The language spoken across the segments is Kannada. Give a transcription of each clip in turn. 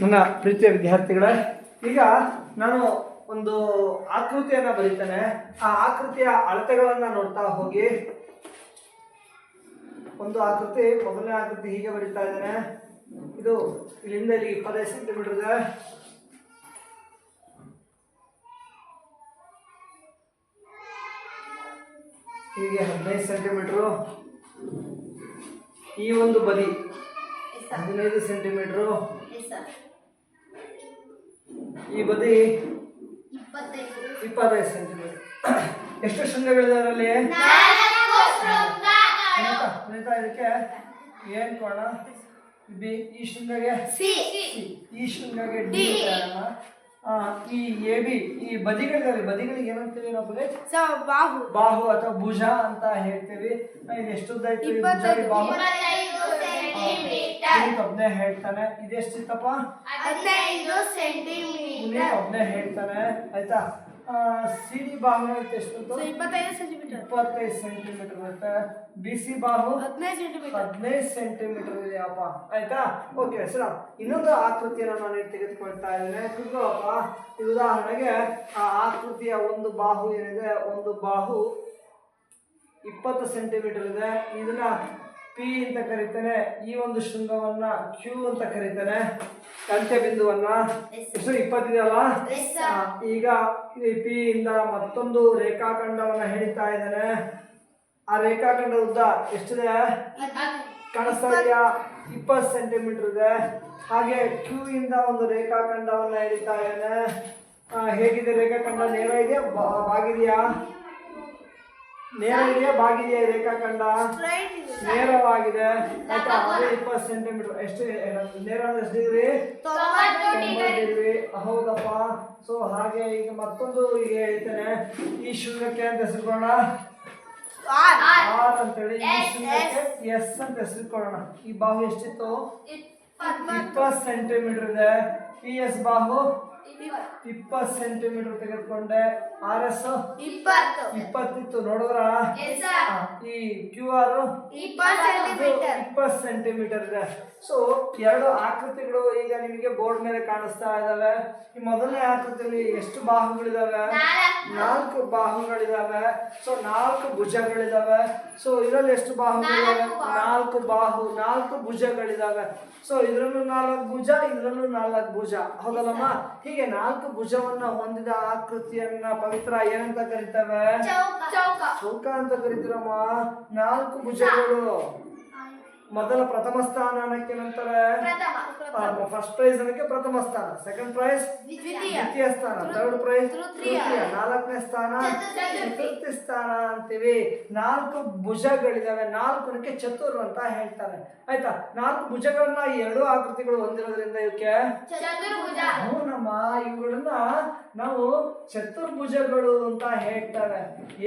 ನನ್ನ ಪ್ರೀತಿಯ ವಿದ್ಯಾರ್ಥಿಗಳೇ, ಈಗ ನಾನು ಒಂದು ಆಕೃತಿಯನ್ನ ಬರೀತೇನೆ. ಆ ಆಕೃತಿಯ ಅಳತೆಗಳನ್ನು ನೋಡ್ತಾ ಹೋಗಿ. ಒಂದು ಆಕೃತಿ, ಮೊದಲನೇ ಆಕೃತಿ ಹೀಗೆ ಬರೀತಾ ಇದ್ದೇನೆ. ಇದು ಇಲ್ಲಿಂದ ಇಲ್ಲಿ ಇಪ್ಪತ್ತೈದು ಸೆಂಟಿಮೀಟರ್ ಇದೆ. ಹೀಗೆ ಹದಿನೈದು ಸೆಂಟಿಮೀಟ್ರು ಈ ಒಂದು ಬದಿ ಹದಿನೈದು ಸೆಂಟಿಮೀಟ್ರು ಈ ಬದಿ ಇಪ್ಪತ್ತೈದು ಸೆಂಟಿಮೀಟರ್. ಎಷ್ಟು ಶೃಂಗಗಳಿದೆ ಸುನೀತಾ, ಇದಕ್ಕೆ ಏನ್ ಕೋಣ? ಬಿ ಈ ಶೃಂಗಗೆ ಸಿ, ಈ ಶೃಂಗಗೆ ಡಿ ಆ, ಈ ಎ ಬಿ ಈ ಬದಿಗಳಿದಾವೆ. ಬದಿಗಳಿಗೆ ಏನಂತೀವಿ ನಾವು ಬಾಹು. ಬಾಹು ಅಥವಾ ಭುಜ ಅಂತ ಹೇಳ್ತೀವಿ. ಎಷ್ಟು ಉದ್ದ ಐತಿ ಬಾಹು? ಪುನೀತ್ ಒಬ್ನೇ ಹೇಳ್ತಾನೆ ಇದೆಷ್ಟಿತ್ತಪ್ಪ ಹದಿನೈದು ಪುನೀತ್ ಸೆಂಟಿಮೀಟರ್ ಒಬ್ನೇ ಹೇಳ್ತಾನೆ ಆಯ್ತಾ? ಸಿ ಡಿ ಬಾಹು ಎಷ್ಟು ಇಪ್ಪತ್ತೈದು ಸೆಂಟಿಮೀಟರ್. ಇಪ್ಪತ್ತೈದು ಸೆಂಟಿಮೀಟರ್ ಇರುತ್ತೆ ಬಿಸಿ ಬಾಹು ಹದಿನೈದು ಸೆಂಟಿಮೀಟರ್. ಹದಿನೈದು ಸೆಂಟಿಮೀಟರ್ ಇದೆಯಪ್ಪ ಆಯ್ತಾ? ಓಕೆ ಸರ ಇನ್ನೊಂದು ಆಕೃತಿಯನ್ನು ನಾನು ಇಲ್ಲಿ ತೆಗೆದುಕೊಳ್ತಾ ಇದ್ದೇನೆ. ಕುಗ್ಗಪ್ಪ ಈ ಉದಾಹರಣೆಗೆ ಆ ಆಕೃತಿಯ ಒಂದು ಬಾಹು ಏನಿದೆ ಒಂದು ಬಾಹು ಇಪ್ಪತ್ತು ಸೆಂಟಿಮೀಟರ್ ಇದೆ. ಇದನ್ನ ಪಿ ಅಂತ ಕರೀತಾನೆ ಈ ಒಂದು ಶೃಂಗವನ್ನ ಕ್ಯೂ ಅಂತ ಕರೀತಾನೆ. ಕಂಠೆ ಬಿಂದುವನ್ನ ಎಷ್ಟು ಇಪ್ಪತ್ತಿದೆಯಲ್ಲ? ಈಗ ಪಿ ಇಂದ ಮತ್ತೊಂದು ರೇಖಾಖಂಡವನ್ನ ಹೇಳ್ತಾ ಇದ್ದಾನೆ. ಆ ರೇಖಾಖಂಡ ಉದ್ದ ಎಷ್ಟಿದೆ? ಕಾಣಿಸ್ತಾ ಇದೆಯಾ? ಇಪ್ಪತ್ತು ಸೆಂಟಿಮೀಟರ್ ಇದೆ. ಹಾಗೆ ಕ್ಯೂ ಇಂದ ಒಂದು ರೇಖಾಖಂಡವನ್ನ ಹೇಳ್ತಾ ಇದ್ದಾನೆ. ಹೇಗಿದೆ ರೇಖಾಖಂಡ? ನೇರ ಇದೆಯಾ? ಬಾಗಿದೆಯಾ? ನೇರ ಇದೆಯಾ ಬಾಗಿದೆಯಾ ರೇಖಾಖಂಡ ನೇರವಾಗಿದೆ. ಆಯ್ತಾ? ಅದೇ ಇಪ್ಪತ್ತು ಸೆಂಟಿಮೀಟರ್ ಎಷ್ಟು ನೇರ ಎಷ್ಟು ಡಿಗ್ರಿ ಡಿಗ್ರಿ ಹೌದಪ್ಪ. ಸೊ ಹಾಗೆ ಈಗ ಮತ್ತೊಂದು ಈಗ ಹೇಳ್ತೇನೆ. ಈ ಶೂನ್ಯಕ್ಕೆ ಅಂತ ಹೆಸರುಕೊಳ್ಳೋಣ. ಆರ್. ಅಂತೇಳಿ. ಈ ಶೃಂಗಕ್ಕೆ ಎಸ್. ಅಂತ ಹೆಸರುಕೊಳ್ಳೋಣ. ಈ ಬಾಹು ಎಷ್ಟಿತ್ತು? ಇಪ್ಪತ್ತು ಸೆಂಟಿಮೀಟರ್ ಇದೆ. ಪಿ ಎಸ್ ಬಾಹು? ಇಪ್ಪತ್ತು. ಸೆಂಟಿಮೀಟರ್ ತೆಗೆದುಕೊಂಡೆ. ಆರ್ ಎಸ್ ಇಪ್ಪತ್ತು. ಇಪ್ಪತ್ತಿತ್ತು ನೋಡಿದ್ರ? ಈ ಕ್ಯೂ ಆರ್? ಇಪ್ಪತ್ತು ಸೆಂಟಿಮೀಟರ್. ಇದೆ ಸೊ ಎರಡು ಆಕೃತಿಗಳು ಈಗ ನಿಮಗೆ ಬೋರ್ಡ್ ಮೇಲೆ ಕಾಣಿಸ್ತಾ ಇದಾವೆ. ಈ ಮೊದಲನೇ ಆಕೃತಿಯಲ್ಲಿ ಎಷ್ಟು ಬಾಹುಗಳಿದಾವೆ? ನಾಲ್ಕು. ಬಾಹುಗಳಿದಾವೆ. ಸೊ ನಾಲ್ಕು ಭುಜಗಳಿದಾವೆ. ಸೊ ಇದರಲ್ಲಿ ಎಷ್ಟು ಬಾಹುಗಳಿದಾವೆ? ನಾಲ್ಕು ಬಾಹು. ನಾಲ್ಕು ಭುಜಗಳಿದಾವೆ. ಸೊ ಇದರಲ್ಲೂ ನಾಲ್ಕು ಭುಜ ಇದರಲ್ಲೂ ನಾಲ್ಕು ಭುಜ. ಹೌದಲ್ಲಮ್ಮ? ಹೀಗೆ ನಾಲ್ಕು ಭುಜವನ್ನ ಹೊಂದಿದ ಆಕೃತಿಯನ್ನ ಪವಿತ್ರ ಏನಂತ ಕರಿತವೆ? ಚೌಕ. ಚೌಕ. ಅಂತ ಕರಿತೀರಮ್ಮ. ನಾಲ್ಕು ಭುಜಗಳು. ಮೊದಲ ಪ್ರಥಮ ಸ್ಥಾನ ಅನ್ನಕ್ಕೆ ನಂತರ ಫಸ್ಟ್ ಪ್ರೈಸ್ ಅನ್ನಕ್ಕೆ ಪ್ರಥಮ ಸ್ಥಾನ. ಸೆಕೆಂಡ್ ಪ್ರೈಸ್ ದ್ವಿತೀಯ. ಸ್ಥಾನ. ಥರ್ಡ್ ಪ್ರೈಸ್ ತೃತೀಯ. ನಾಲ್ಕನೇ ಸ್ಥಾನ ಚತುರ್ಥಿ. ಸ್ಥಾನ ಅಂತೀವಿ. ನಾಲ್ಕು ಭುಜಗಳಿದಾವೆ. ನಾಲ್ಕನಕ್ಕೆ ಚತುರ್ ಅಂತ ಹೇಳ್ತಾರೆ. ಆಯ್ತಾ? ನಾಲ್ಕು ಭುಜಗಳನ್ನ ಎರಡು ಆಕೃತಿಗಳು ಹೊಂದಿರೋದ್ರಿಂದ ಇವಕ್ಕೆ ಚತುರ್ಭುಜ. ಹೌನಮ್ಮ ಇವುಗಳನ್ನ ನಾವು ಚತುರ್ಭುಜಗಳು ಅಂತ ಹೇಳ್ತಾರೆ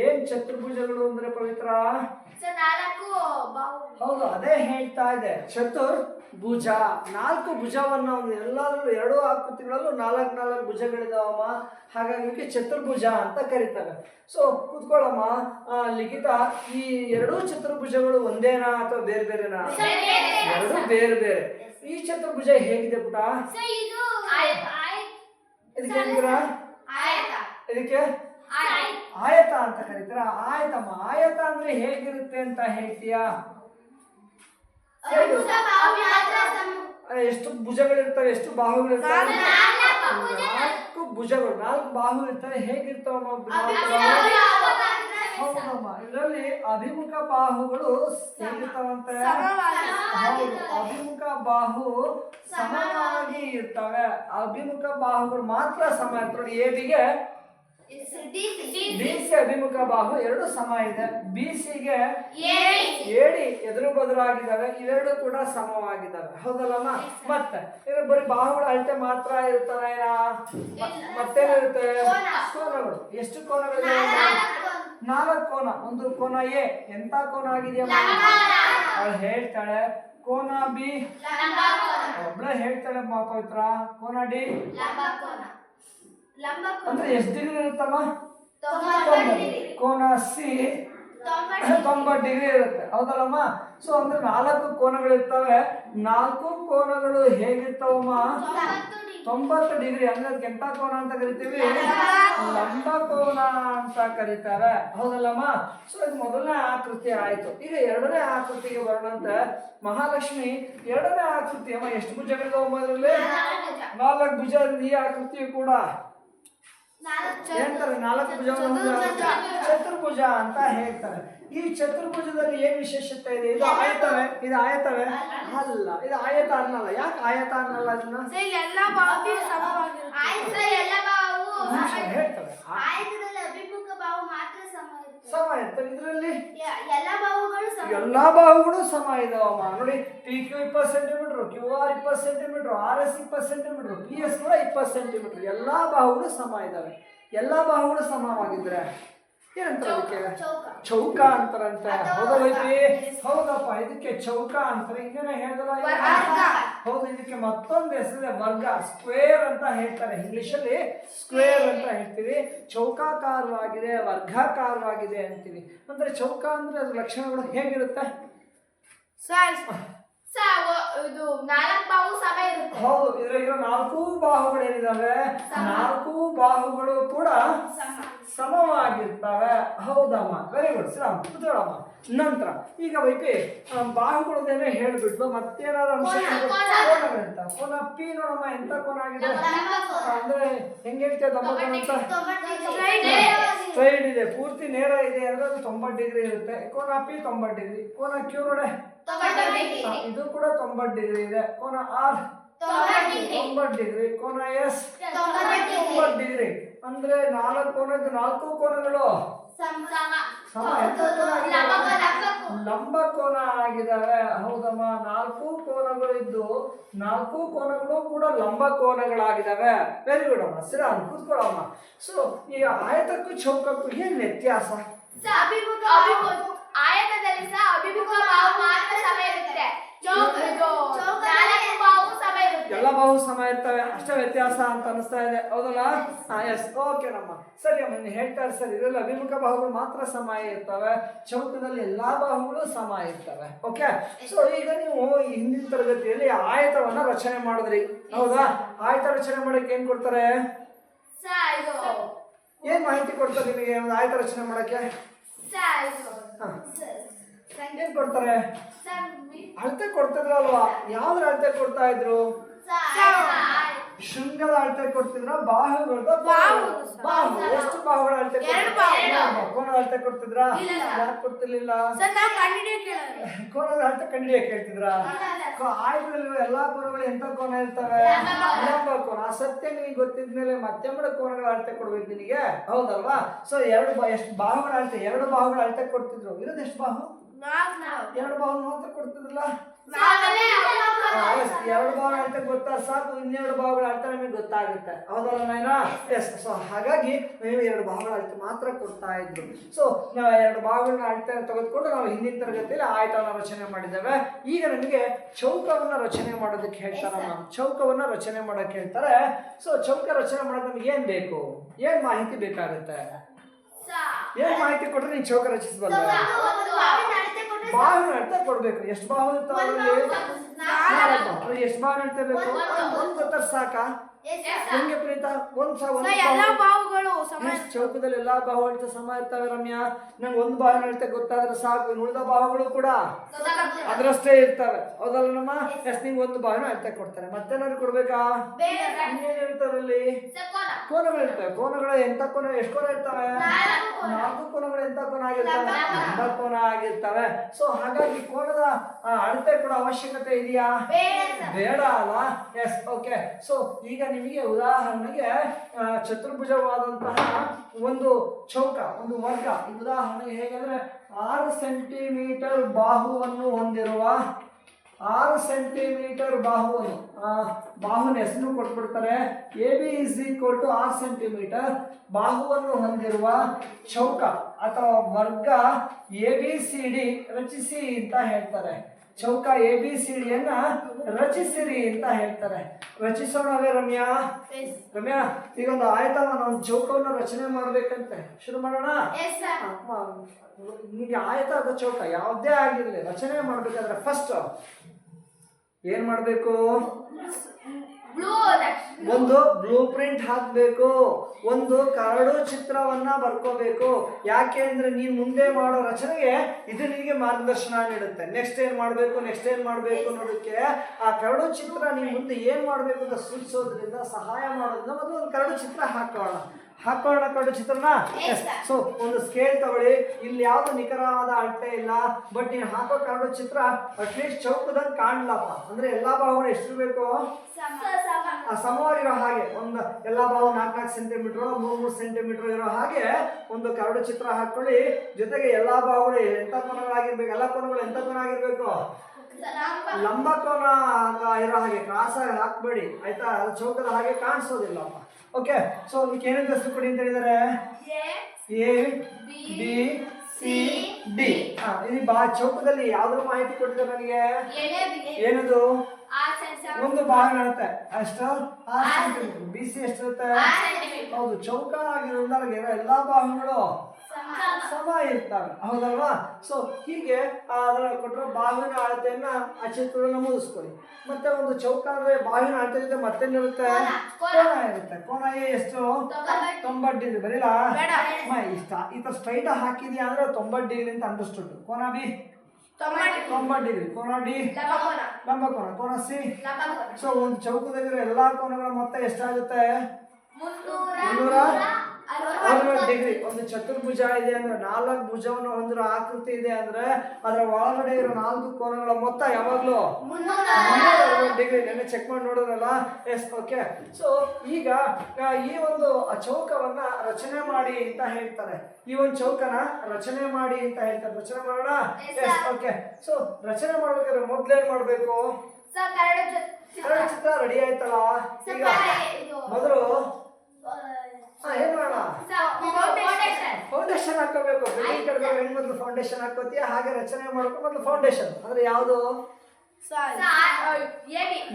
ಏನ್ ಚತುರ್ಭುಜಗಳು ಅಂದ್ರೆ ಪವಿತ್ರ? ಹೌದು ಅದೇ ಹೇಳ್ತಾ ಇದೆ. ಚತುರ್ ಭುಜ. ನಾಲ್ಕು ಭುಜವನ್ನು ಅವನು ಎಲ್ಲರಲ್ಲೂ ಎರಡು ಆಕೃತಿಗಳಲ್ಲೂ ನಾಲ್ಕು ನಾಲ್ಕು ಭುಜಗಳಿದಾವಮ್ಮ. ಹಾಗಾಗಿ ಇವಕ್ಕೆ ಚತುರ್ಭುಜ ಅಂತ ಕರೀತಾರೆ. ಸೊ ಕೂತ್ಕೊಳ್ಳಮ್ಮ. ಲಿಖಿತ ಈ ಎರಡೂ ಚತುರ್ಭುಜಗಳು ಒಂದೇನಾ ಅಥವಾ ಬೇರೆ ಬೇರೆನಾ? ಎರಡು ಬೇರೆ ಬೇರೆ. ಈ ಚತುರ್ಭುಜ ಹೇಗಿದೆ ಪುಟ? ಇದು ಇದಕ್ಕೆ ಇದಕ್ಕೆ ಆಯತ ಅಂತ ಕರೀತಾರ. ಆಯತಮ್ಮ ಆಯತ ಅಂದ್ರೆ ಹೇಗಿರುತ್ತೆ ಅಂತ ಹೇಳ್ತೀಯಾ? ಎಷ್ಟು ಭುಜಗಳಿರ್ತವೆ ಎಷ್ಟು ಬಾಹುಗಳಿರ್ತವೆ ನಾಲ್ಕು ಭುಜಗಳು ನಾಲ್ಕು ಬಾಹು ಇರ್ತವೆ ಹೇಗಿರ್ತಾವಮ್ಮ ನಾಲ್ಕು ಬಾಹು? ಹೌದಮ್ಮ ಇದರಲ್ಲಿ ಅಭಿಮುಖ ಬಾಹುಗಳು ಹೇಗಿರ್ತಾವಂತೆ ಹೌದು ಅಭಿಮುಖ ಬಾಹು ಸಮವಾಗಿ ಇರ್ತವೆ. ಅಭಿಮುಖ ಬಾಹುಗಳು ಮಾತ್ರ ಸಮ ಇರ್ತವೆ ನೋಡಿ ಎ ಬಿಗೆ ಬಿ ಸಿ ಅಭಿಮುಖ ಬಾಹು ಎರಡು ಸಮ ಇದೆ. ಬಿ ಸಿಗೆ ಏಡಿ ಎದುರು ಬದುರಾಗಿದ್ದಾವೆ ಇವೆರಡು ಕೂಡ ಸಮವಾಗಿದ್ದಾವೆ. ಹೌದಲ್ಲಮ್ಮ? ಮತ್ತೆ ಇದ್ರ ಬರೀ ಬಾಹುಗಳ ಅಳತೆ ಮಾತ್ರ ಇರ್ತಾರ ಮತ್ತೇನಿರುತ್ತೆ? ಕೋನಗಳು. ಎಷ್ಟು ಕೋನಗಳು ನಾಲ್ಕು ಕೋನ. ಒಂದು ಕೋನ ಎ. ಎಂತ ಕೋನ ಆಗಿದೆಯಮ್ಮ ಅವಳು ಹೇಳ್ತಾಳೆ ಕೋನ ಬಿ. ಒಬ್ಳೆ ಹೇಳ್ತಾಳೆ ಮಾ ಪವಿತ್ರ. ಕೋನ ಡಿ? ಅಂದ್ರೆ ಎಷ್ಟು ಡಿಗ್ರಿ ಇರುತ್ತಮ್ಮ? ಕೋನ ಸಿ ತೊಂಬತ್ತು ಡಿಗ್ರಿ ಇರುತ್ತೆ. ಹೌದಲ್ಲಮ್ಮ? ಸೊ ಅಂದ್ರೆ ನಾಲ್ಕು ಕೋನಗಳು ಇರ್ತವೆ. ನಾಲ್ಕು ಕೋನಗಳು ಹೇಗಿರ್ತಾವಮ್ಮ? ತೊಂಬತ್ತು ಡಿಗ್ರಿ ಅಂದ್ರೆ ಕೆಂಟ ಕೋನ ಅಂತ ಕರಿತೀವಿ? ಲಂಬ ಕೋನ ಅಂತ ಕರೀತಾರೆ. ಹೌದಲ್ಲಮ್ಮ? ಸೊ ಇದು ಮೊದಲನೇ ಆಕೃತಿ ಆಯ್ತು. ಈಗ ಎರಡನೇ ಆಕೃತಿಗೆ ಬರೋಣಂತ. ಮಹಾಲಕ್ಷ್ಮಿ ಎರಡನೇ ಆಕೃತಿ. ಅಮ್ಮ ಎಷ್ಟು ಭುಜಗಳಿದಾವಮ್ಮ ಅದರಲ್ಲಿ ನಾಲ್ಕು ಭುಜ. ಈ ಆಕೃತಿಯು ಕೂಡ. ಹೇಳ್ತಾರೆ ನಾಲ್ಕು ಚತುರ್ಭುಜ ಅಂತ. ಹೇಳ್ತಾರೆ. ಈ ಚತುರ್ಭುಜದಲ್ಲಿ ಏನ್ ವಿಶೇಷತೆ ಇದೆ? ಇದು ಆಯತವೇ? ಇದು ಆಯತವೇ? ಅಲ್ಲ ಇದು ಆಯತ ಅನ್ನಲ್ಲ ಯಾಕೆ ಆಯತ ಅನ್ನಲ್ಲ ಅದನ್ನ ಎಲ್ಲ ಬಾಬಿ ಸಮವಾಗಿರುತ್ತೆ. ಆಯ್ತು ಎಲ್ಲ ಬಾವು ನಿಮಿಷ ಹೇಳ್ತಾರೆ ಆ- ಆಯತದಲ್ಲಿ ಅಭಿಮುಖ ಬಾವು ಮಾತ್ರ ಸಮ ಇರ್ತವೆ ಇದರಲ್ಲಿ. ಎಲ್ಲಾ ಬಾಹುಗಳು ಸಮ. ಇದಾವಮ್ಮ. ನೋಡಿ ಪಿ ಕ್ಯೂ ಇಪ್ಪತ್ತು ಸೆಂಟಿಮೀಟರ್ ಕ್ಯೂ ಆರ್ ಇಪ್ಪತ್ತು ಸೆಂಟಿಮೀಟರ್ ಆರ್ ಎಸ್ ಇಪ್ಪತ್ತು ಸೆಂಟಿಮೀಟರ್ ಪಿ ಎಸ್ ಕೂಡ ಇಪ್ಪತ್ತು ಸೆಂಟಿಮೀಟರ್ ಎಲ್ಲಾ ಬಾಹುಗಳು ಸಮ ಇದಾವೆ. ಎಲ್ಲಾ ಬಾಹುಗಳು ಸಮವಾಗಿದ್ರೆ ಏನಂತಾರೆ ಅದಕ್ಕೆ? ಚೌಕ ಅಂತಾರಂತೆ. ಹೌದಾ ವೈಪಿ ಹೌದಪ್ಪ ಇದಕ್ಕೆ ಚೌಕ ಅಂತಾರೆ ಹಿಂಗೇನೆ ಹೇಳ್ದಲ್ಲ? ಹೌದು ಇದಕ್ಕೆ ಮತ್ತೊಂದು ಹೆಸರಿದೆ ವರ್ಗ. ಸ್ಕ್ವೇರ್ ಅಂತ ಹೇಳ್ತಾರೆ ಇಂಗ್ಲಿಷ್ ಅಲ್ಲಿ ಸ್ಕ್ವೇರ್ ಅಂತ ಹೇಳ್ತೀವಿ. ಚೌಕಾಕಾರವಾಗಿದೆ ವರ್ಗಾಕಾರವಾಗಿದೆ ಅಂತೀವಿ. ಅಂದ್ರೆ ಚೌಕ ಅಂದ್ರೆ ಅದ್ರ ಲಕ್ಷಣಗಳು ಹೇಗಿರುತ್ತೆ? ಇದು ನಾಲ್ಕು ಬಾಹು ಸಮ ಇರುತ್ತೆ. ಹೌದು ಇದ್ರಾಗಿರೋ ನಾಲ್ಕು ಬಾಹುಗಳೇನಿದಾವೆ? ನಾಲ್ಕು ಬಾಹುಗಳು ಕೂಡ ಸಮ ಸಮವಾಗಿರ್ತವೆ ಹೌದಮ್ಮ ವೆರಿ ಗುಡ್ ಶ್ರೀರಾಮ್ ಕೂತ್ಕೊಳ್ಳಮ್ಮ. ನಂತರ ಈಗ ವೈಪಿ ಬಾಹುಗಳದೇನೆ ಹೇಳ್ಬಿಟ್ಲು ಮತ್ತೇನಾದ್ರು ಅಂಶ ಕೋನ, ಪಿ ನೋಡಮ್ಮ ಎಂತ ಕೋನ ಆಗಿದೆ. ಅಂದ್ರೆ ಹೆಂಗೆ ಹೇಳ್ತೇವೆ ಅಂತ? ತೊಂಬತ್ತು ಇದೆ. ಪೂರ್ತಿ ನೇರ ಇದೆ ಅಂದ್ರೆ ಅದು ತೊಂಬತ್ತು ಡಿಗ್ರಿ ಇರುತ್ತೆ. ಕೋನ ಪಿ ತೊಂಬತ್ತು ಡಿಗ್ರಿ. ಕೋನ ಕ್ಯೂ ನೋಡೆ. ಇದು. ಕೂಡ ತೊಂಬತ್ತು ಡಿಗ್ರಿ ಇದೆ. ಕೋನ ಆರ್. ತೊಂಬತ್ತು ಡಿಗ್ರಿ. ಕೋನ ಎಸ್? ತೊಂಬತ್ತು ಡಿಗ್ರಿ. ಅಂದ್ರೆ ನಾಲ್ಕು ಕೋಣ ನಾಲ್ಕು ಕೋನ ಲಂಬ ಕೋನ, ಆಗಿದಾವೆ. ಹೌದಮ್ಮ. ನಾಲ್ಕು ಕೋನಗಳು ಇದ್ದು ನಾಲ್ಕು ಕೋನಗಳು ಕೂಡ ಲಂಬ ಕೋನಗಳಾಗಿದಾವೆ. ವೆರಿ ಗುಡ್ ಅಮ್ಮ. ಶ್ರೀರಾಮ್ ಕೂತ್ಕೊಳ್ಳಮ್ಮ. ಸೊ ಈಗ ಆಯತಕ್ಕೂ ಚೌಕಕ್ಕೂ ಏನ್ ವ್ಯತ್ಯಾಸ? ಆಯತದಲ್ಲಿ ಸಹ ಅಭಿಮುಖ ಮಾತ್ರ ಸಮ ಇರುತ್ತೆ ಚೌಕ ಇದು ನಾಲ್ಕು ಬಾವು ಸಮ ಇರುತ್ತೆ ಎಲ್ಲ ಬಾಹು ಸಮ ಇರ್ತವೆ ಅಷ್ಟೇ ವ್ಯತ್ಯಾಸ ಅಂತ ಅನಿಸ್ತಾ ಇದೆ. ಹೌದಲ್ಲ? ಎಸ್ ಓಕೆ ನಮ್ಮ. ಸರಿ ಅಮ್ಮ ನೀನು ಹೇಳ್ತಾರೆ ಸರ್ ಇದರಲ್ಲಿ ಅಭಿಮುಖ ಬಾಹುಗಳು ಮಾತ್ರ ಸಮ ಇರ್ತವೆ. ಚೌಕದಲ್ಲಿ ಎಲ್ಲಾ ಬಾಹುಗಳು ಸಮ ಇರ್ತವೆ. ಓಕೆ ಸೊ ಈಗ ನೀವು ಈ ಹಿಂದಿನ ತರಗತಿಯಲ್ಲಿ ಆಯತವನ್ನು ರಚನೆ ಮಾಡಿದ್ರಿ. ಹೌದಾ? ಆಯತ ರಚನೆ ಮಾಡಕ್ಕೆ ಏನು ಕೊಡ್ತಾರೆ? ಏನು ಮಾಹಿತಿ ಕೊಡ್ತಾರೆ ನಿಮಗೆ ಒಂದು ಆಯತ ರಚನೆ ಮಾಡಕ್ಕೆ? ಏನ್ ಕೊಡ್ತಾರೆ? ಅಳತೆ ಕೊಡ್ತಿದ್ರಲ್ವಾ? ಯಾವ್ದ್ರ ಅಳತೆ ಕೊಡ್ತಾ ಇದ್ರು? ಶೃಂಗದ ಅಳತೆ ಕೊಡ್ತಿದ್ರ ಬಾಹುಗಳ್ದ ಬಾಹು. ಬಾಹು ಎಷ್ಟು ಬಾಹುಗಳ ಅಳತೆ. ಕೋನ ಅಳತೆ ಕೊಡ್ತಿದ್ರ? ಇಲ್ಲ. ಯಾಕೆ ಕೊಡ್ತಿರ್ಲಿಲ್ಲ? ಕೋಣದ ಅಳತೆ ಕಂಡಿಡಿಯ ಕೇಳ್ತಿದ್ರ? ಆಯ್ಕೆಗಳಲ್ಲಿ ಎಲ್ಲಾ ಕೋಣಗಳು ಎಂತ ಕೋನ ಇರ್ತವೆ? ಕೋಣ. ಕೋನ ಆ ಸತ್ಯ ನಿನಗೆ ಗೊತ್ತಿದ್ಮೇಲೆ ಮತ್ತೆ ಮೂಡ ಕೋಣಗಳ ಅಳತೆ ಕೊಡ್ಬೇಕು ನಿನಗೆ? ಹೌದಲ್ವಾ? ಸೊ ಎರಡು ಬಾ ಎಷ್ಟು ಬಾಹುಗಳ ಅಳತೆ ಎರಡು ಬಾಹುಗಳ ಅಳತೆ ಕೊಡ್ತಿದ್ರು. ಇರೋದು ಎಷ್ಟು ಬಾಹು? ನಾಲ್ಕು ಎರಡು ಬಾಹು ಮಾತ್ರ ಕೊಡ್ತಿದ್ರಲ್ಲ? ಎರಡು ಭಾಗ ಅಂತ ಗೊತ್ತಾ ಸಾಕು ಇನ್ನೆರಡು ಭಾಗಗಳ ಅರ್ಥ ನಮಗೆ ಗೊತ್ತಾಗುತ್ತೆ. ಹೌದಲ್ಲ ನಾಯ್ನ? ಎಸ್ ಸೊ ಹಾಗಾಗಿ ನೀವು ಎರಡು ಭಾಗಗಳ ಅರ್ಥ ಮಾತ್ರ ಕೊಡ್ತಾ ಇದ್ರು. ಸೊ ನಾವು ಎರಡು ಭಾಗಗಳನ್ನ ಅರ್ಥ ತೆಗೆದುಕೊಂಡು ನಾವು ಹಿಂದಿನ ತರಗತಿಯಲ್ಲಿ ಆಯತವನ್ನು ರಚನೆ ಮಾಡಿದ್ದೇವೆ. ಈಗ ನಮಗೆ ಚೌಕವನ್ನ ರಚನೆ ಮಾಡೋದಕ್ಕೆ ನಾವು ಚೌಕವನ್ನ ರಚನೆ ಮಾಡೋಕೆ ಹೇಳ್ತಾರೆ. ಸೊ ಚೌಕ ರಚನೆ ಮಾಡೋದು ನಮ್ಗೆ ಏನು ಬೇಕು? ಏನು ಮಾಹಿತಿ ಬೇಕಾಗುತ್ತೆ? ಏನು ಏನ್ ಮಾಹಿತಿ ಕೊಟ್ರೆ ನೀವು ಚೌಕ ರಚಿಸಬಲ್ಲ? ಬಾವಿನ ಅಳತೆ ಕೊಡ್ಬೇಕು. ಎಷ್ಟು ಬಾಹು ಇರ್ತಾವ. ಎಷ್ಟು ಬಾಹು ಅಳತೆ ಬೇಕು ಒಂದು ಗೊತ್ತಾರ ಸಾಕಾ. ಹೆಂಗೆ ಪ್ರೀತ ಒಂದ್ ಚೌಕದಲ್ಲಿ ಎಲ್ಲಾ ಬಾಹುಗಳು ಸಮ ಇರ್ತವೆ ರಮ್ಯಾ. ನಂಗೆ ಒಂದು ಬಾಹು ಅಳತೆ ಗೊತ್ತಾದ್ರೆ ಸಾಕು. ಉಳಿದ ಬಾಹುಗಳು ಕೂಡ ಅದರಷ್ಟೇ ಇರ್ತವೆ. ಹೌದಲ್ಲ ನಮ್ಮ ಎಷ್ಟ್ ನಿಂಗೆ ಒಂದು ಬಾಹುನ ಅಳತೆ ಕೊಡ್ತಾರೆ. ಮತ್ತೇನಾದ್ರು ಕೊಡ್ಬೇಕಾ? ಇರ್ತಾರಲ್ಲಿ. ಕೋನಗಳು ಇರ್ತವೆ. ಕೋನಗಳು ಎಂತ ಕೋನ ಎಷ್ಟು ಕೋನ ಇರ್ತವೆ? ನಾಲ್ಕು ಕೋನ. ಕೋನಗಳು ಎಂತ ಕೋನ ಆಗಿರ್ತವೆ? ಲಂಬ ಕೋನ. ಆಗಿರ್ತವೆ. ಸೊ ಹಾಗಾಗಿ ಕೋನದ ಅಳತೆ ಕೂಡ ಅವಶ್ಯಕತೆ ಇದೆಯಾ. ಬೇಡ ಅಲ್ಲ? ಎಸ್ ಓಕೆ ಸೊ ಈಗ ನಿಮಗೆ ಉದಾಹರಣೆಗೆ ಚತುರ್ಭುಜವಾದಂತಹ ಒಂದು ಚೌಕ, ಒಂದು ವರ್ಗ. ಉದಾಹರಣೆಗೆ ಹೇಗೆಂದರೆ, ಆರು ಸೆಂಟಿಮೀಟರ್ ಬಾಹುವನ್ನು ಹೊಂದಿರುವ, ಆರು ಸೆಂಟಿಮೀಟರ್ ಬಾಹುವನ್ನು ಬಾಹುನ ಹೆಸರು ಕೊಟ್ಬಿಡ್ತಾರೆ. A B is equal to ಆರು ಸೆಂಟಿಮೀಟರ್ ಬಾಹುವನ್ನು ಹೊಂದಿರುವ ಚೌಕ ಅಥವಾ ವರ್ಗ ಎ ಬಿ ಸಿ ಡಿ ರಚಿಸಿ ಅಂತ ಹೇಳ್ತಾರೆ. ಚೌಕ ಎ ಬಿ ಸಿ ಡಿಯನ್ನ ರಚಿಸಿರಿ ಅಂತ ಹೇಳ್ತಾರೆ. ರಚಿಸೋಣವೇ ರಮ್ಯಾ. ರಮ್ಯಾ ಈಗ ಒಂದು ಆಯತವನ್ನ ಒಂದು ಚೌಕವನ್ನು ರಚನೆ ಮಾಡ್ಬೇಕಂತೆ. ಶುರು ಮಾಡೋಣ? ನಿಮಗೆ ಆಯತ ಅದು ಚೌಕ ಯಾವುದೇ ಆಗಿರಲಿ. ರಚನೆ ಮಾಡ್ಬೇಕಾದ್ರೆ ಫಸ್ಟ್ ಏನ್ ಮಾಡ್ಬೇಕು? ಒಂದು ಬ್ಲೂ ಪ್ರಿಂಟ್ ಹಾಕಬೇಕು ಒಂದು ಕರಡು ಚಿತ್ರವನ್ನ ಬರ್ಕೋಬೇಕು. ಯಾಕೆ ಅಂದ್ರೆ ನೀನ್ ಮುಂದೆ ಮಾಡೋ ರಚನೆಗೆ ಇದು ನಿನಗೆ ಮಾರ್ಗದರ್ಶನ ನೀಡುತ್ತೆ. ನೆಕ್ಸ್ಟ್ ಏನ್ ಮಾಡ್ಬೇಕು ನೆಕ್ಸ್ಟ್ ಏನ್ ಮಾಡ್ಬೇಕು ಅನ್ನೋದಕ್ಕೆ ಆ ಕರಡು ಚಿತ್ರ ನೀನ್ ಮುಂದೆ ಏನ್ ಮಾಡ್ಬೇಕು ಅಂತ ಸೂಚಿಸೋದ್ರಿಂದ ಸಹಾಯ ಮಾಡೋದ್ರಿಂದ ಮೊದಲು ಒಂದು ಕರಡು ಚಿತ್ರ ಹಾಕೋಣ. ಹಾಕೋಣ ಹಾಕೊಂಡು ಚಿತ್ರನ ಸೊ ಒಂದು ಸ್ಕೇಲ್ ತಗೊಳ್ಳಿ. ಇಲ್ಲಿ ಯಾವ್ದು ನಿಖರವಾದ ಅಳತೆ ಇಲ್ಲ. ಬಟ್ ನೀನು ಹಾಕೋ ಕಾರಣ ಚಿತ್ರ ಅಟ್ಲೀಸ್ಟ್ ಚೌಕದಂಗೆ ಕಾಣ್ಲಪ್ಪ. ಅಂದ್ರೆ ಎಲ್ಲಾ ಬಾಹುಗಳು ಎಷ್ಟಿರ್ಬೇಕು ಆ ಸಮವಾಗಿರೋ ಹಾಗೆ. ಒಂದು ಎಲ್ಲ ಬಾವು ನಾಲ್ಕು ನಾಲ್ಕು ಸೆಂಟಿಮೀಟರ್ ಮೂರು ಮೂರು ಸೆಂಟಿಮೀಟರ್ ಇರೋ ಹಾಗೆ ಒಂದು ಕರಡು ಚಿತ್ರ ಹಾಕೊಳ್ಳಿ. ಜೊತೆಗೆ ಎಲ್ಲಾ ಬಾವುಗಳು ಎಂತ ಕೋನಗಳಾಗಿರ್ಬೇಕು? ಎಲ್ಲ ಕೋನಗಳು ಎಂತ ಕೋನ ಆಗಿರ್ಬೇಕು ಲಂಬ ಕೋನ ಆಗ ಇರೋ ಹಾಗೆ. ಕ್ರಾಸ್ ಆಗಿ ಹಾಕ್ಬೇಡಿ. ಆಯ್ತಾ? ಅದು ಚೌಕದ ಹಾಗೆ ಕಾಣಿಸೋದಿಲ್ಲಪ್ಪ. ಓಕೆ ಸೊ ಅದಕ್ಕೆ ಏನೇನು ಹೆಸರು ಕೊಡಿ ಅಂತ ಹೇಳಿದ್ದಾರೆ ಎ ಬಿ ಸಿ ಡಿ ಹಾ ಇದು ಬಾ ಚೌಕದಲ್ಲಿ ಯಾವ್ದ್ರ ಮಾಹಿತಿ ಕೊಟ್ಟಿದ್ದಾರೆ ನನಗೆ. ಏನದು? ಒಂದು ಭಾಗ ಇರುತ್ತೆ ಅಷ್ಟು? ಬಿ ಸಿ ಎಷ್ಟಿರುತ್ತೆ? ಹೌದು ಚೌಕ ಆಗಿರೋದ್ರಿಂದ ಎಲ್ಲಾ ಬಾಹುಗಳು ಸಮ ಇರ್ತಾರೆ ಹೌದಲ್ವಾ? ಸೊ ಹೀಗೆ ಅದರ ಕೊಟ್ಟರೆ ಬಾಹುವಿನ ಅಳತೆಯನ್ನ ಆ ಚಿತ್ರದಲ್ಲಿ ನಮೂದಿಸ್ಕೊಳ್ಳಿ ಮತ್ತೆ ಒಂದು ಚೌಕ ಅಂದ್ರೆ ಬಾಹುವಿನ ಅಳತೆ ಮತ್ತೆ ಮತ್ತೇನಿರುತ್ತೆ ಕೋನ. ಇರುತ್ತೆ. ಕೋನ ಎಷ್ಟು? ತೊಂಬತ್ತು ಡಿಗ್ರಿ ಬರೀಲಾ. ಇಷ್ಟ ಈ ತರ ಸ್ಟ್ರೈಟ್ ಹಾಕಿದ್ಯಾ ಅಂದ್ರೆ ತೊಂಬತ್ತು ಡಿಗ್ರಿ ಅಂತ ಅಂಡರ್ಸ್ಟುಡ್ ಕೋನ ಬಿ? ತೊಂಬತ್ತು ಡಿಗ್ರಿ ಕೋನ ಡಿ? ಲಂಬ ಕೋನ ಕೋನ ಸಿ? ಸೊ ಒಂದು ಚೌಕದಲ್ಲಿರೋ ಎಲ್ಲಾ ಕೋನಗಳ ಮೊತ್ತ ಎಷ್ಟಾಗುತ್ತೆ? ಮುನ್ನೂರ ಅರವತ್ತು ಡಿಗ್ರಿ ಒಂದು ಚತುರ್ಭುಜ ಇದೆ ಅಂದ್ರೆ ನಾಲ್ಕು ಭುಜವನ್ನು ಹೊಂದಿರೋ ಆಕೃತಿ ಇದೆ ಅಂದ್ರೆ ಅದರ ಒಳಗಡೆ ಇರೋ ನಾಲ್ಕು ಕೋನಗಳ ಮೊತ್ತ ಯಾವಾಗ್ಲೂ? ಡಿಗ್ರಿ ನೆನ್ನೆ ಚೆಕ್ ಮಾಡಿ ನೋಡೋದಲ್ಲ ಎಸ್ ಓಕೆ ಸೊ ಈಗ ಈ ಒಂದು ಚೌಕವನ್ನ ರಚನೆ ಮಾಡಿ ಅಂತ ಹೇಳ್ತಾರೆ. ಈ ಒಂದು ಚೌಕನ ರಚನೆ ಮಾಡಿ ಅಂತ ಹೇಳ್ತಾರೆ. ರಚನೆ ಮಾಡೋಣ? ಎಸ್ ಓಕೆ ಸೊ ರಚನೆ ಮಾಡ್ಬೇಕಾದ್ರೆ ಮೊದ್ಲೇನ್ ಮಾಡ್ಬೇಕು? ಚಿತ್ರ. ರೆಡಿ ಆಯ್ತಲ್ಲ? ಈಗ ಮೊದಲು ಫೌಂಡೇಶನ್ ಹಾಕೋಬೇಕು ಹೆಂಗ್ ಮೊದಲು ಫೌಂಡೇಶನ್ ಹಾಕೋತೀಯ ಹಾಗೆ ರಚನೆ ಮಾಡ್ಕೊ ಮೊದಲು ಫೌಂಡೇಶನ್ ಅಂದ್ರೆ ಯಾವುದು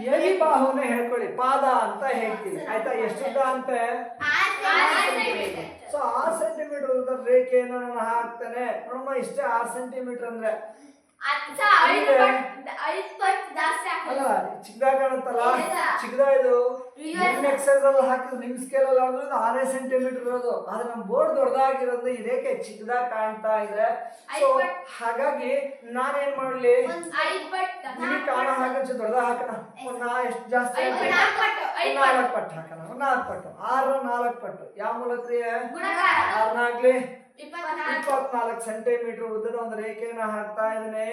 ಎಲಿ ಬಾಹುನ ಹೇಳ್ಕೊಳ್ಳಿ ಪಾದ ಅಂತ ಹೇಳ್ತೀವಿ ಆಯ್ತಾ ಎಷ್ಟುದ್ದ ಅಂತ ಸೊ ಆರು ಸೆಂಟಿಮೀಟರ್ ರೇಖೆಯನ್ನು ನಾನು ಹಾಕ್ತೇನೆ ನೋಡಮ್ಮ ಇಷ್ಟೇ ಆರು ಸೆಂಟಿಮೀಟರ್ ಅಂದ್ರೆ ಅಲ್ಲ ಚಿಕ್ಕದಾಗ ಕಾಣುತ್ತಲ್ಲ Yes, sir. ಚಿಕ್ಕದ ಇದು Yes, ನಿಮ್ ಎಕ್ಸೈಸ್ ಅಲ್ಲಿ ಹಾಕಿದ್ರು ನಿಮ್ಮ ಸ್ಕೇಲ್ ಅಲ್ಲಿ ಹಾಕಿದ್ರು ಆರೇ ಸೆಂಟಿಮೀಟರ್ ಇರೋದು. ಆದ್ರೆ ನಮ್ಮ ಬೋರ್ಡ್ ದೊಡ್ಡದಾಗಿರೋದು ರೇಖೆ ಚಿಕ್ಕದಾಗಿ ಕಾಣ್ತಾ ಇದೆ. ಸೊ ಹಾಗಾಗಿ ನಾನೇನ್ ಮಾಡ್ಲಿ? ನಿಮಗೆ ಕಾಣೋ ಒಂಚೂರು ದೊಡ್ಡದಾಗ ಹಾಕೋಣ? ಒಂದ್ ನಾ ಎಷ್ಟು ಜಾಸ್ತಿ? ನಾಲ್ಕು ಪಟ್ಟು, ಐದು ನಾಲ್ಕು ಪಟ್ ಹಾಕೋಣ. ನಾಲ್ಕು ಪಟ್ಟು ಆರು ನಾಲ್ಕು ಪಟ್ಟು ಯಾವ ಮೂಲಕ ಗುಣಕಾರ. ಇಪ್ಪತ್ನಾಲ್ಕು. ಸೆಂಟಿಮೀಟರ್ ಉದ್ದದ ಒಂದು ರೇಖೆಯನ್ನ ಹಾಕ್ತಾ ಇದ್ದಾನೆ.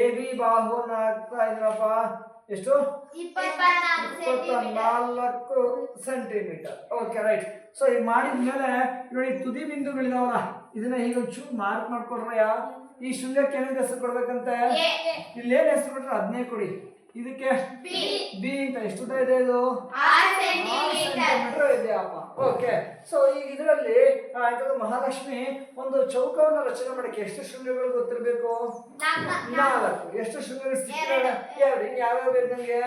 ಎ ಬಿ ಬಾಹುವನ್ನ ಹಾಕ್ತಾ ಇದ್ರಪ್ಪ ಎಷ್ಟು? ಇಪ್ಪತ್ನಾಲ್ಕು ಸೆಂಟಿಮೀಟರ್. ಓಕೆ ರೈಟ್ ಸೊ ಮಾಡಿದ ಮೇಲೆ ನೋಡಿ ತುದಿ ಬಿಂದುಗಳಿದಾವಲ್ಲ ಇದನ್ನ ಈಗ ಒಂಚೂರು ಮಾರ್ಕ್ ಮಾಡ್ಕೊಡ್ರಯ್ಯ? ಈ ಶೃಂಗಕ್ಕೆ ಏನೇನು ಹೆಸರು ಕೊಡ್ಬೇಕಂತೆ? ಇಲ್ಲೇನು ಇಲ್ಲಿ ಏನ್ ಹೆಸರು ಕೊಟ್ರೆ ಅದನ್ನೇ ಕೊಡಿ. ಇದಕ್ಕೆ ಬಿ. ಅಂತ ಎಷ್ಟು ಉದ್ದ ಇದೆ ಇದು? ಸೆಂಟಿಮೀಟರ್. ಇದೆಯಪ್ಪ ಓಕೆ ಸೊ ಈಗ ಇದರಲ್ಲಿ ಮಹಾಲಕ್ಷ್ಮಿ ಒಂದು ಚೌಕವನ್ನು ರಚನೆ ಮಾಡಕ್ಕೆ ಎಷ್ಟು ಶೃಂಗಗಳು ಗೊತ್ತಿರಬೇಕು? ನಾಲ್ಕು. ಎಷ್ಟು ಶೃಂಗಗಳು ಎರಡು. ಇನ್ನು ಯಾವ್ಯಾವ ಬೇಕು ನನಗೆ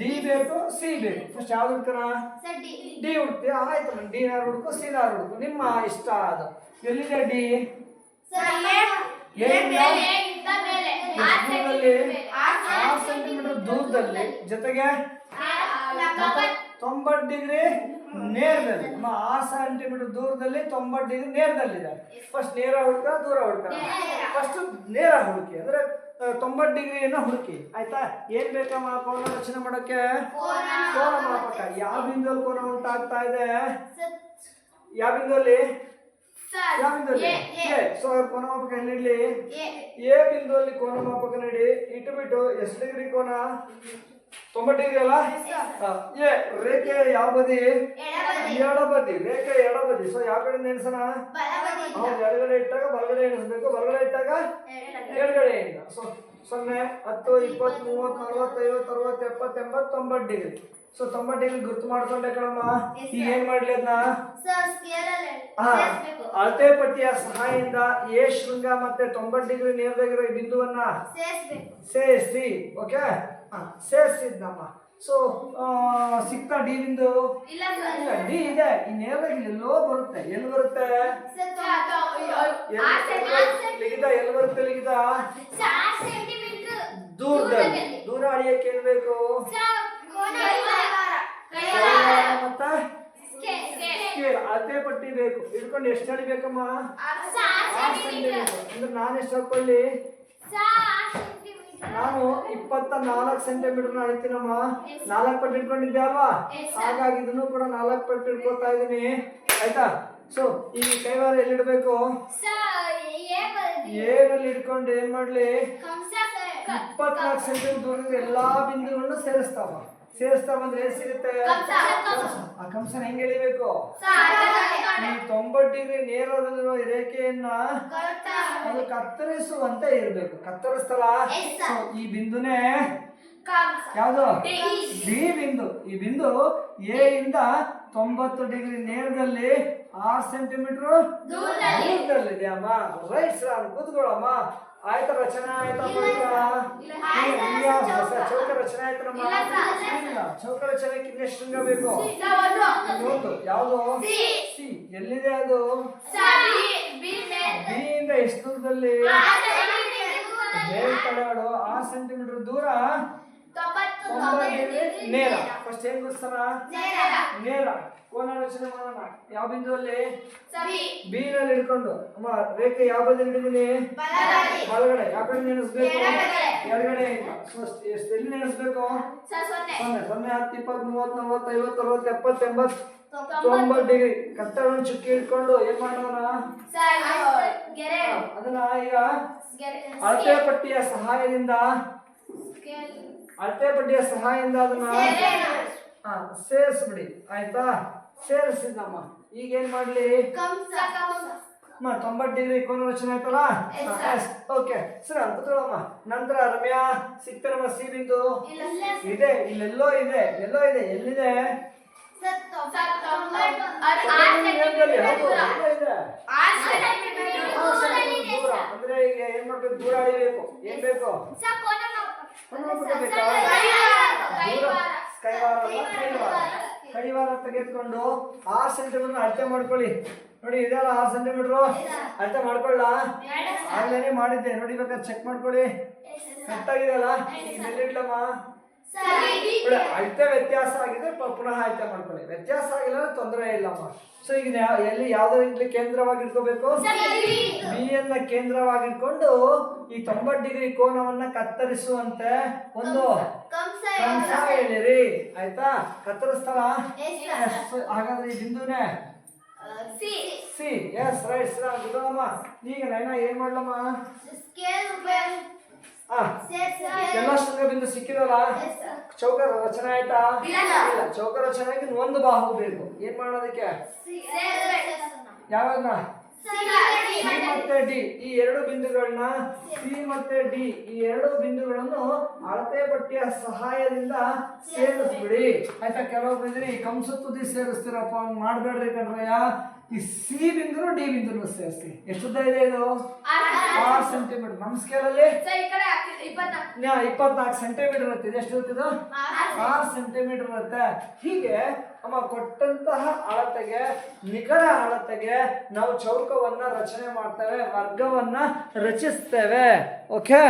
ಡಿ ಬೇಕು ಸಿ ಬೇಕು. ಫಸ್ಟ್ ಯಾವ್ದು ಹುಡ್ಕೋಣ ಡಿ. ಡಿ ಹುಡ್ತಿ ಆಯ್ತು ನಾನು ಡಿ ನಾರು ಹುಡುಕು ಸಿ ನಾರು ಹುಡುಕು. ನಿಮ್ಮ ಇಷ್ಟ ಅದು. ಎಲ್ಲಿದೆ ಡಿ? ಸರ್ ಎ ಎಲ್ಲಿಂದ? ಆರು ಸೆಂಟಿಮೀಟರ್ ದೂರದಲ್ಲಿ, ಜೊತೆಗೆ ತೊಂಬತ್ತು ಡಿಗ್ರಿ ನೇರದಲ್ಲಿ, ನಮ್ಮ ಆರು ಸೆಂಟಿಮೀಟರ್ ದೂರದಲ್ಲಿ ತೊಂಬತ್ತು ಡಿಗ್ರಿ ನೇರದಲ್ಲಿದೆ. ಫಸ್ಟ್ ನೇರ ಹುಡುಕ, ದೂರ ಹುಡುಕ. ಫಸ್ಟ್ ನೇರ ಹುಡುಕಿ, ಅಂದ್ರೆ ತೊಂಬತ್ತು ಡಿಗ್ರಿಯನ್ನ ಹುಡುಕಿ. ಆಯ್ತಾ? ಏನ್ ಬೇಕಮ್ಮ ಕೋನ ರಚನೆ ಮಾಡೋಕೆ ಕೋನ. ಮಾಪಕ. ಯಾವ ಬಿಂದುವಲ್ಲಿ ಕೋನ ಉಂಟಾಗ್ತಾ ಇದೆ? ಯಾವ ಬಿಂದುವಲ್ಲಿ? ಸರ್ ಯಾವ ಬಿಂದುವಲ್ಲಿ ಎ ಸೊ ಕೋನ ಮಾಪಕ ಎಲ್ಲಿಡ್ಲಿ ಎ ಬಿಂದುವಲ್ಲಿ ಕೋನ ಮಾಪಕ ನೀಡಿ ಇಟ್ಟುಬಿಟ್ಟು ಎಷ್ಟು ಡಿಗ್ರಿ ಕೋನ? ತೊಂಬತ್ತು ಡಿಗ್ರಿ ಅಲ್ಲ? ಎ ರೇಖೆ ಯಾವ ಬದಿ? ಎಡಬದಿ. ರೇಖೆ ಎಡಬದಿ. ಸೊ ಯಾವ ಕಡೆ ಎಣಿಸೋಣ? ಬಲಬದಿ. ಹೌದು ಎಡಗಡೆ ಇಟ್ಟಾಗ ಬಲಗಡೆ ಎಣಿಸ್ಬೇಕು. ಬಲಗಡೆ ಇಟ್ಟಾಗ ಸೊನ್ನೆ ಹತ್ತು ಇಪ್ಪತ್ತು ಮೂವತ್ತು ನಲ್ವತ್ತು ಐವತ್ತು ಅರವತ್ತು ಎಪ್ಪತ್ತು ಎಂಬತ್ತು ತೊಂಬತ್ತು ಡಿಗ್ರಿ ಸೊ ತೊಂಬತ್ತು ಡಿಗ್ರಿ ಗುರ್ತು ಮಾಡ್ಕೊಂಡೆ ಕಣಮ್ಮ. ಈಗ ಏನ್ ಮಾಡ್ಲಿ ಅದನ್ನ ಅಳತೆ ಪಟ್ಟಿಯ ಸಹಾಯದಿಂದ ಎ ಶೃಂಗ ಮತ್ತೆ ತೊಂಬತ್ತು ಡಿಗ್ರಿ ನೇರದಾಗಿರೋ ಬಿಂದುವನ್ನ ಸೇರಿಸಿ ಓಕೆ ಸೇರಿಸಿದ್ನಮ್ಮ. ಸೊ ಸಿಕ್ತಾ ಡಿ ಬಿಂದು ಇಲ್ಲ ಸರ್. ಡಿ ಇದೆ. ಈ ನೇರವಾಗಿ ಎಲ್ಲೋ ಬರುತ್ತೆ. ಎಲ್ಲಿ ಬರುತ್ತೆ? ಲಿಗಿದ ಲಿಖಿತ ಎಲ್ಲಿ ಬರುತ್ತೆ? ಲಿಖಿತ ದೂರದಲ್ಲಿ. ದೂರ ಅಳಿಯಕ್ಕೆ ಏನ್ ಬೇಕು? ಅದೇ ಪಟ್ಟಿ ಬೇಕು. ಇಟ್ಕೊಂಡು ಎಷ್ಟು ಅಳಿಬೇಕಮ್ಮ? ಅಂದ್ರೆ ನಾನು ಎಷ್ಟು ಹಾಕೊಳ್ಳಿ ನಾನು ಇಪ್ಪತ್ತ ನಾಲ್ಕು ಸೆಂಟಿಮೀಟರ್ ಅಳಿತೀನಮ್ಮ. ನಾಲ್ಕು ಪಟ್ಟು ಇಟ್ಕೊಂಡಿದ್ದೆ ಅಲ್ವಾ? ಹಾಗಾಗಿ ಇದನ್ನು ಕೂಡ ನಾಲ್ಕು ಪಟ್ಟು ಇಟ್ಕೊತಾ ಇದ್ದೀನಿ. ಆಯ್ತಾ? ಸೊ ಈ ಕೈವಾರ ಎಲ್ಲಿಡ್ಬೇಕು ಏನಲ್ಲಿ ಇಟ್ಕೊಂಡು ಏನ್ ಮಾಡ್ಲಿ? ಇಪ್ಪತ್ನಾಲ್ಕು ಸೆಂಟಿಮೀಟರ್ ದೂರದ ಎಲ್ಲಾ ಬಿಂದುಗಳನ್ನು ಸೇರಿಸ್ತಾವ. ಸೇರಿಸ್ತಾ ಬಂದ್ರೆ ಏನ್ ಸಿಗುತ್ತೆ? ಆ ಕಂಸನ ಹೆಂಗ್ ಎಳಿಬೇಕು? ತೊಂಬತ್ತು ಡಿಗ್ರಿ ನೇರದಲ್ಲಿರುವ ರೇಖೆಯನ್ನ ಅದು ಕತ್ತರಿಸುವಂತೆ ಇರಬೇಕು. ಕತ್ತರಿಸ್ತಲ್ಲ ಈ ಬಿಂದುನೇ ಯಾವುದು? ಡಿ. ಬಿಂದು. ಈ ಬಿಂದು ಎ ಇಂದ ತೊಂಬತ್ತು ಡಿಗ್ರಿ ನೇರದಲ್ಲಿ ಆರು ಸೆಂಟಿಮೀಟರ್ ದೂರದಲ್ಲಿದೆ ಅಮ್ಮ. ರೈಟ್ ಸರ್ ಕೂತ್ಕೊಳ್ಳಮ್ಮ. ಆಯ್ತಾ ರಚನೆ ಆಯ್ತಾ ಚೌಕ ರಚನೆ ಆಯ್ತಮ್ಮ ಚೌಕ ರಚನೆ ಇನ್ನೆಷ್ಟು ಶೃಂಗ ಬೇಕು? ಯಾವುದು? ಸಿ. ಎಲ್ಲಿದೆ ಅದು? ಬಿ ಇಂದ ಎಷ್ಟು ದೂರದಲ್ಲಿ. ಅವಳು ಆರು ಸೆಂಟಿಮೀಟರ್ ದೂರ. ನೇರ. ಫಸ್ಟ್ ಏನ್ ಗುರುಸ್ತಾರ ನೇರ. ಕೋನ ರಚನೆ ಮಾಡೋಣ. ಯಾವ ಬಿಂದುವಲ್ಲಿ? ಬಿ ನಲ್ಲಿ ಹಿಡ್ಕೊಂಡು. ಅಮ್ಮ ರೇಖೆ ಯಾವ ಬದಿ ಹಿಡಿದೀನಿ ಬಲಗಡೆ. ಯಾವ ಕಡೆ ನೆನೆಸ್ಬೇಕು? ಎಡಗಡೆ. ಎಷ್ಟು ಎಲ್ಲಿ ನೆನೆಸ್ಬೇಕು? ಸೊನ್ನೆ. ಸೊನ್ನೆ. ಹತ್ತು ಇಪ್ಪತ್ತು ಮೂವತ್ತು ನಲ್ವತ್ತು ಐವತ್ತು ಅರವತ್ತು ಎಪ್ಪತ್ತು ಎಂಬತ್ತು ತೊಂಬತ್ತು. ಡಿಗ್ರಿ. ಕತ್ತಲ ಚುಕ್ಕಿ ಇಟ್ಕೊಂಡು ಏನ್ ಮಾಡೋಣ? ಅದನ್ನ ಈಗ ಅಳತೆ ಪಟ್ಟಿಯ ಸಹಾಯದಿಂದ ಅಳತೆ ಪಟ್ಟಿಯ ಸಹಾಯದಿಂದ ಅದನ್ನ ಹಾ ಸೇರಿಸ್ಬಿಡಿ. ಆಯ್ತಾ? ಸೇರಿಸಿದ್ನಮ್ಮ. ಈಗ ಏನ್ ಮಾಡ್ಲಿ? ತೊಂಬತ್ತು ಡಿಗ್ರಿ ಕೋನ ರಚನೆ ಆಯ್ತಲ್ಲ? ಓಕೆ. ಸರಿ ಅದ್ಭುತಗಳಮ್ಮ ನಂತರ ರಮ್ಯಾ ಸಿಕ್ತಾರಮ್ಮ ಸಿ ಬಿಂದು? ಇದೆ ಇಲ್ಲೆಲ್ಲೋ ಇದೆ ಎಲ್ಲೋ ಇದೆ ಎಲ್ಲಿದೆ? ದೂರ. ಅಂದ್ರೆ ಈಗ ಏನ್ ಮಾಡ್ಬೇಕು? ದೂರ ಅಳಿಬೇಕು. ಏನ್ ಬೇಕು? ಕೈವಾರ. ತೆಗೆದುಕೊಂಡು ಆರು ಸೆಂಟಿಮೀಟರ್ ಅಳತೆ ಮಾಡ್ಕೊಳ್ಳಿ. ನೋಡಿ ಇದೆಲ್ಲ ಆರು ಸೆಂಟಿಮೀಟರ್? ಅಳತೆ ಮಾಡ್ಕೊಳ್ಳ? ಆಗ್ಲೇನೆ ಮಾಡಿದ್ದೆ. ನೋಡಿ ಬೇಕಾದ್ರೆ ಚೆಕ್ ಮಾಡ್ಕೊಳ್ಳಿ. ಕರೆಕ್ಟ್ ಆಗಿದೆಯಲ್ಲ? ಈಗ ಎಲ್ಲಿಡ್ಲಮ್ಮ ನೋಡಿ, ಅಳತೆ ವ್ಯತ್ಯಾಸ ಆಗಿದೆ ಪುನಃ ಅಳತೆ ಮಾಡ್ಕೊಳ್ಳಿ. ವ್ಯತ್ಯಾಸ ಆಗಿಲ್ಲ ಅಂದ್ರೆ ತೊಂದರೆ ಇಲ್ಲಮ್ಮ ಸೊ ಈಗ ಎಲ್ಲಿ ಯಾವ್ದೋ ಇಲ್ಲಿ ಕೇಂದ್ರವಾಗಿ ಇಟ್ಕೋಬೇಕು? ಬಿ ಅನ್ನ ಕೇಂದ್ರವಾಗಿಟ್ಕೊಂಡು ಈ ತೊಂಬತ್ತು ಡಿಗ್ರಿ ಕೋನವನ್ನ ಕತ್ತರಿಸುವಂತೆ ಒಂದು ಕಂಸ ಹೇಳಿರಿ ಆಯ್ತಾ? ಕತ್ತರಿಸ್ತಾರ ಹಾಗಾದ್ರೆ ಈ ಬಿಂದುನೇ? ಸಿ. Yes right sir. ಗುಡಮ್ಮ ಈಗ ನೈನಾ ಏನ್ ಮಾಡ್ಲಮ್ಮ? ಎಲ್ಲ ಶೃಂಗದಿಂದ ಸಿಕ್ಕಿದಲ್ಲ? ಚೌಕ ರಚನೆ ಆಯ್ತಾ? ಇಲ್ಲ ಚೌಕ ರಚನೆ ಒಂದು ಬಾಹು ಬೇಕು. ಏನ್ ಮಾಡೋದಕ್ಕೆ? ಯಾವಾಗ? ಸಿ ಮತ್ತೆ ಡಿ. ಈ ಎರಡು ಬಿಂದುಗಳನ್ನ ಸಿ ಮತ್ತೆ ಡಿ. ಈ ಎರಡು ಬಿಂದುಗಳನ್ನು ಅಳತೆ ಪಟ್ಟಿಯ ಸಹಾಯದಿಂದ ಸೇರಿಸ್ಬಿಡಿ. ಆಯ್ತಾ ಕೆಲವೊಬ್ರು ಇದ್ರೆ ಈ ಕಂಸ ತುದಿ ಸೇರಿಸ್ತೀರಪ್ಪ ಮಾಡ್ಬೇಡ್ರಿ ಕಣ್ರಯ್ಯ. ಈ ಸಿ ಬಿಂದು ಡಿ ಬಿಂದು ಸೇರಿಸಿ. ಎಷ್ಟುದ್ದ ಇದೆ ಇದು? ಆರು ಸೆಂಟಿಮೀಟರ್. ನಮ್ಮ ಸ್ಕೇಲಲ್ಲಿ? ಇಪ್ಪತ್ನಾಲ್ಕು. ಸೆಂಟಿಮೀಟರ್ ಇರುತ್ತೆ. ಇದು ಎಷ್ಟು ಇರುತ್ತಿದ್ದು ಆರು ಸೆಂಟಿಮೀಟರ್ ಇರುತ್ತೆ. ಹೀಗೆ ಅಮ್ಮ ಕೊಟ್ಟಂತಹ ಅಳತೆಗೆ ನಿಖರ ಅಳತೆಗೆ ನಾವು ಚೌಕವನ್ನ ರಚನೆ ಮಾಡ್ತೇವೆ ವರ್ಗವನ್ನ ರಚಿಸ್ತೇವೆ. ಓಕೆ?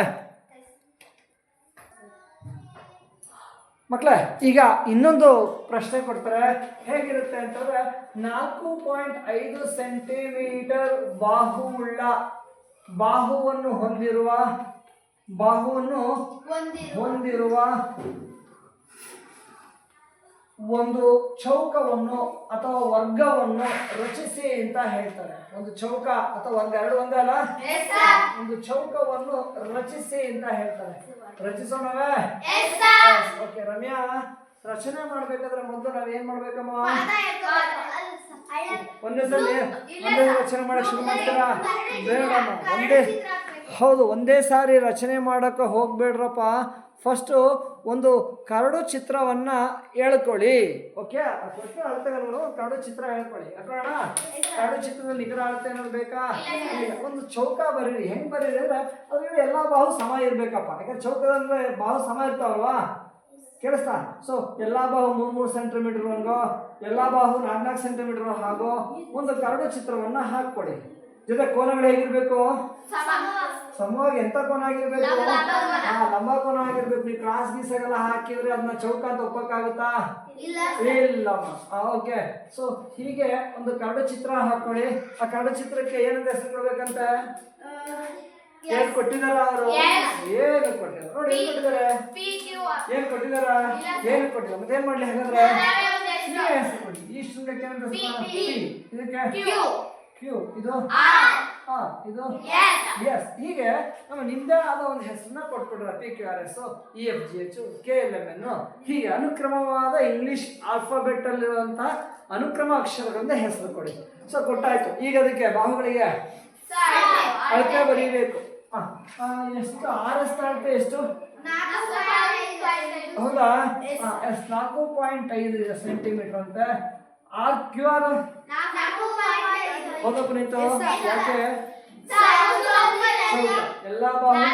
ಮಕ್ಕಳೇ ಈಗ ಇನ್ನೊಂದು ಪ್ರಶ್ನೆ ಕೊಡ್ತಾರೆ. ಹೇಗಿರುತ್ತೆ ಅಂತಂದ್ರೆ ನಾಲ್ಕು ಪಾಯಿಂಟ್ ಐದು ಸೆಂಟಿಮೀಟರ್ ಬಾಹುವುಳ್ಳ ಬಾಹುವನ್ನು ಹೊಂದಿರುವ ಬಾಹುವನ್ನು ಹೊಂದಿರುವ ಒಂದು ಚೌಕವನ್ನು ಅಥವಾ ವರ್ಗವನ್ನು ರಚಿಸಿ ಅಂತ ಹೇಳ್ತಾರೆ. ಒಂದು ಚೌಕ ಅಥವಾ ವರ್ಗ ಎರಡು ಒಂದ ಅಲ್ಲ? ಒಂದು ಚೌಕವನ್ನು ರಚಿಸಿ ಅಂತ ಹೇಳ್ತಾರೆ. ರಚಿಸೋಣವೇ? ಓಕೆ ರಮ್ಯಾ ರಚನೆ ಮಾಡ್ಬೇಕಾದ್ರೆ ಮೊದಲು ನಾವ್ ಏನ್ ಮಾಡ್ಬೇಕಮ್ಮ? ಒಂದೇ ಸಲ ಒಂದೇ ರಚನೆ ಮಾಡಕ್ ಶುರು ಮಾಡ್ತೀರಾ? ಬೇಡಮ್ಮ ಒಂದೇ ಹೌದು ಒಂದೇ ಸಾರಿ ರಚನೆ ಮಾಡಕ್ಕೆ ಹೋಗ್ಬೇಡ್ರಪ್ಪ. ಫಸ್ಟು ಒಂದು ಕರಡು ಚಿತ್ರವನ್ನ ಹೇಳ್ಕೊಳ್ಳಿ. ಓಕೆ ಫಸ್ಟ್ ಅಳತೆ ನೋಡು. ಕರಡು ಚಿತ್ರ ಹೇಳ್ಕೊಳ್ಳಿ. ಅಥವಾ ಕರಡು ಚಿತ್ರದಲ್ಲಿ ನಿಖರ ಅಳತೆ ಅನ್ನೋದು ಬೇಕಾ. ಒಂದು ಚೌಕ ಬರೀರಿ. ಹೆಂಗೆ ಬರೀರಿ ಅಂದ್ರೆ ಅದ್ರಲ್ಲಿ ಎಲ್ಲಾ ಬಾಹು ಸಮ ಇರಬೇಕಪ್ಪ. ಯಾಕಂದ್ರೆ ಚೌಕದಂದ್ರೆ ಬಾಹು ಸಮ ಇರ್ತಾವಲ್ವಾ? ಕೇಳಿಸ್ತಾ? ಸೊ ಎಲ್ಲಾ ಬಾಹು ಮೂರ್, ಮೂರು ಸೆಂಟಿಮೀಟರ್ ಎಲ್ಲಾ ಬಾಹು ನಾಲ್ಕು ನಾಲ್ಕು ಸೆಂಟಿಮೀಟರ್ ಹಾಗೋ, ಒಂದು ಕರಡು ಚಿತ್ರವನ್ನ ಹಾಕ್ಕೊಡಿ. ಜೊತೆ ಕೋನಗಳು ಹೇಗಿರ್ಬೇಕು? ಸಮವಾಗಿ ಎಂತ ಕೋನ ಆಗಿರ್ಬೇಕು? ಹಾ ಲಂಬ ಕೋನ. ಆಗಿರ್ಬೇಕು. ನೀವು ಕ್ಲಾಸ್ ಎಲ್ಲ ಹಾಕಿದ್ರೆ ಅದನ್ನ ಚೌಕ ಅಂತ ಒಪ್ಪಕ್ಕಾಗುತ್ತಾ? ಇಲ್ಲಮ್ಮ ಓಕೆ ಸೊ ಹೀಗೆ ಒಂದು ಕರಡು ಚಿತ್ರ ಹಾಕೊಳ್ಳಿ. ಆ ಕರಡು ಚಿತ್ರಕ್ಕೆ ಏನಂತ ಹೆಸರು ಕೊಡ್ಬೇಕಂತ? ಏನ್ ಕೊಟ್ಟಿದಾರ ಅವರು? ಏನು ಕೊಟ್ಟಿದ್ದಾರೆ ನೋಡಿ ಏನ್ ಕೊಟ್ಟಿದ್ದಾರೆ ಏನ್ ಕೊಟ್ಟಿದಾರ? ಏನು ಕೊಟ್ಟಿಲ್ಲ ಮತ್ತೆ ಏನ್ ಮಾಡ್ಲಿ ಹಾಗಾದ್ರೆ? ಕೊಡಿ. ಈ ಶೃಂಗಕ್ಕೆ. ಇದಕ್ಕೆ? ಕ್ಯೂ ಇದು? ಇದು? ಎಸ್ ಹೀಗೆ ನಮ್ಮ ನಿಮ್ದೇ ಆದ ಒಂದು ಹೆಸರನ್ನ ಕೊಟ್ಬಿಟ್ರೆ P Q R S E F G H K L M N ಹೀಗೆ ಅನುಕ್ರಮವಾದ ಇಂಗ್ಲಿಷ್ ಆಲ್ಫಾಬೆಟ್ ಅಲ್ಲಿರುವಂತಹ ಅನುಕ್ರಮ ಅಕ್ಷರಗಳಿಂದ ಹೆಸರು ಕೊಡಿ. ಸೊ ಕೊಟ್ಟಾಯ್ತು. ಈಗ ಅದಕ್ಕೆ ಬಾಹುಗಳಿಗೆ ಅಳತೆ ಬರೀಬೇಕು. ಎಷ್ಟು? ಆರ್ ಎಸ್ ಅಳತೆ ಎಷ್ಟು? ಹೌದಾ? ಎಸ್. ನಾಲ್ಕು ಪಾಯಿಂಟ್ ಐದು ಸೆಂಟಿಮೀಟರ್ ಅಂತ. ಆರ್ ಕ್ಯೂ ಆರ್ ಹೌದಾ ಪುನೀತ ಯಾಕೆ? ಎಲ್ಲ ಬಾಹು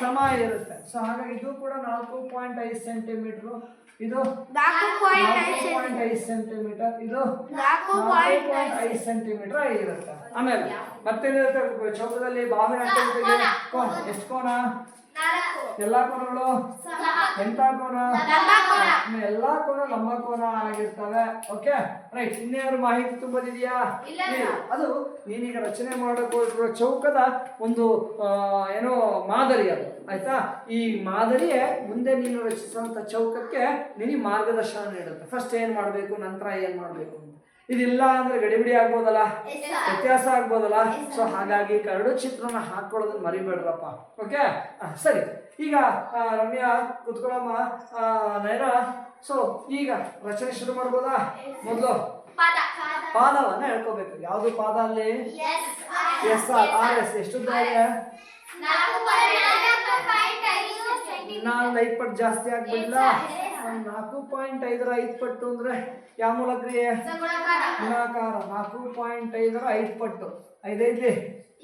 ಸಮ ಇರುತ್ತೆ. ಸೊ ಹಾಗಾಗಿ ಇದು ಕೂಡ ನಾಲ್ಕು ಪಾಯಿಂಟ್ ಐದು ಸೆಂಟಿಮೀಟರ್ ಇದು ನಾಲ್ಕು ಪಾಯಿಂಟ್ ಐದು ಪಾಯಿಂಟ್ ಐದು ಸೆಂಟಿಮೀಟರ್ ಇದು ಪಾಯಿಂಟ್ ಐದು ಸೆಂಟಿಮೀಟರ್ ಇರುತ್ತೆ ಆಮೇಲೆ ಮತ್ತೇನಿರುತ್ತೆ ಚೌಕದಲ್ಲಿ ಬಾವಿನ ಎಷ್ಟು ಕೋನ? ಎಲ್ಲ ಕೋನಗಳು? ಎಂತ ಕೋನ ಇನ್ನು ಎಲ್ಲಾ ಕೋನ ಲಂಬ ಕೋನ ಆಗಿರ್ತವೆ. ಓಕೆ ರೈಟ್ ಇನ್ನೇನು ಮಾಹಿತಿ ತುಂಬೋದಿದೆಯಾ. ಅದು ನೀನೀಗ ರಚನೆ ಮಾಡಕ್ಕೋಸ್ಕರ ಚೌಕದ ಒಂದು ಏನೋ ಮಾದರಿ ಅದು. ಆಯ್ತಾ? ಈ ಮಾದರಿಯೇ ಮುಂದೆ ನೀನು ರಚಿಸುವಂತ ಚೌಕಕ್ಕೆ ನಿನಗೆ ಮಾರ್ಗದರ್ಶನ ನೀಡುತ್ತೆ. ಫಸ್ಟ್ ಏನ್ ಮಾಡಬೇಕು ನಂತರ ಏನ್ ಮಾಡಬೇಕು? ಇದಿಲ್ಲ ಅಂದ್ರೆ ಗಡಿಬಿಡಿ ಆಗ್ಬೋದಲ್ಲ? ವ್ಯತ್ಯಾಸ ಆಗ್ಬೋದಲ್ಲ? ಸೊ ಹಾಗಾಗಿ ಕರಡು ಚಿತ್ರನ ಹಾಕೊಳ್ಳೋದನ್ನ ಮರಿಬೇಡ್ರಪ್ಪ. ಓಕೆ ಸರಿ. ಈಗ ರಮ್ಯಾ ಕುತ್ಕೊಳಮ್ಮ ನೈರ ನಯನ ಸೊ ಈಗ ರಚನೆ ಶುರು ಮಾಡ್ಬೋದಾ? ಮೊದಲು ಪಾದ. ಪಾದವನ್ನ ಹೇಳ್ಕೋಬೇಕು. ಯಾವ್ದು ಪಾದ ಅಲ್ಲಿ? ಎಸ್ ಆರ್ ಎಸ್ ಎಷ್ಟು ನಾಲ್ಕು ಐದು ಪಟ್ಟು ಜಾಸ್ತಿ ಆಗ್ಬಿಡ್ಲ? ನಾಲ್ಕು ಪಾಯಿಂಟ್ ಐದರ ಐದು ಪಟ್ಟು ಅಂದ್ರೆ ಯಾವ ಮೂಲಕ್ರಿಯೆ ಗುಣಾಕಾರ ಗುಣಾಕಾರ. ನಾಲ್ಕು ಪಾಯಿಂಟ್ ಐದರ ಐದು ಪಟ್ಟು. ಐದೈದ್ಲಿ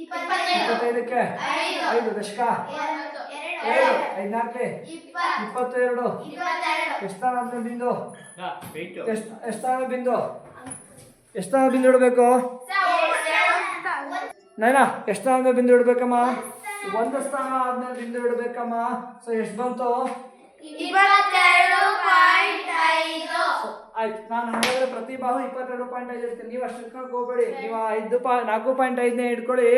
ಇಪ್ಪತ್ತೈದು. ಇಪ್ಪತ್ತೈದಕ್ಕೆ? ಐದು. ಐದು ದಶಕ? ಎರಡು. ಏಳು ಐದ್ನಾಲ್ಕಲಿ ಇಪ್ಪತ್ತು ಇಪ್ಪತ್ತೆರಡು. ಇಪ್ಪತ್ತೆರಡು. ಎಷ್ಟಾನ ಬಿಂದು? ಎಷ್ಟು ಎಷ್ಟಾನ ಬಿಂದು? ಎಷ್ಟಾನ ಬಿಂದು ಇಡಬೇಕು? ನೈನಾ ಎಷ್ಟಾನ ಬಿಂದು ಇಡ್ಬೇಕಮ್ಮ? ಒಂದು ಸ್ಥಾನ ಆದ್ಮೇಲೆ ಬಿಂದು ಇಡ್ಬೇಕಮ್ಮ. ಸೊ ಎಷ್ಟು ಬಂತು? ಆಯ್ತು. ನಾನು ಹಾಗಾದ್ರೆ ಪ್ರತಿ ಬಾಹು ಇಪ್ಪತ್ತೆರಡು ಪಾಯಿಂಟ್ ಐದು ಇರ್ತೀನಿ ನೀವು ಅಷ್ಟು ಇಟ್ಕೊಂಡು ಹೋಗ್ಬೇಡಿ. ನೀವು ಐದು ಪಾ ನಾಲ್ಕು ಪಾಯಿಂಟ್ ಐದನೇ ಇಟ್ಕೊಳ್ಳಿ.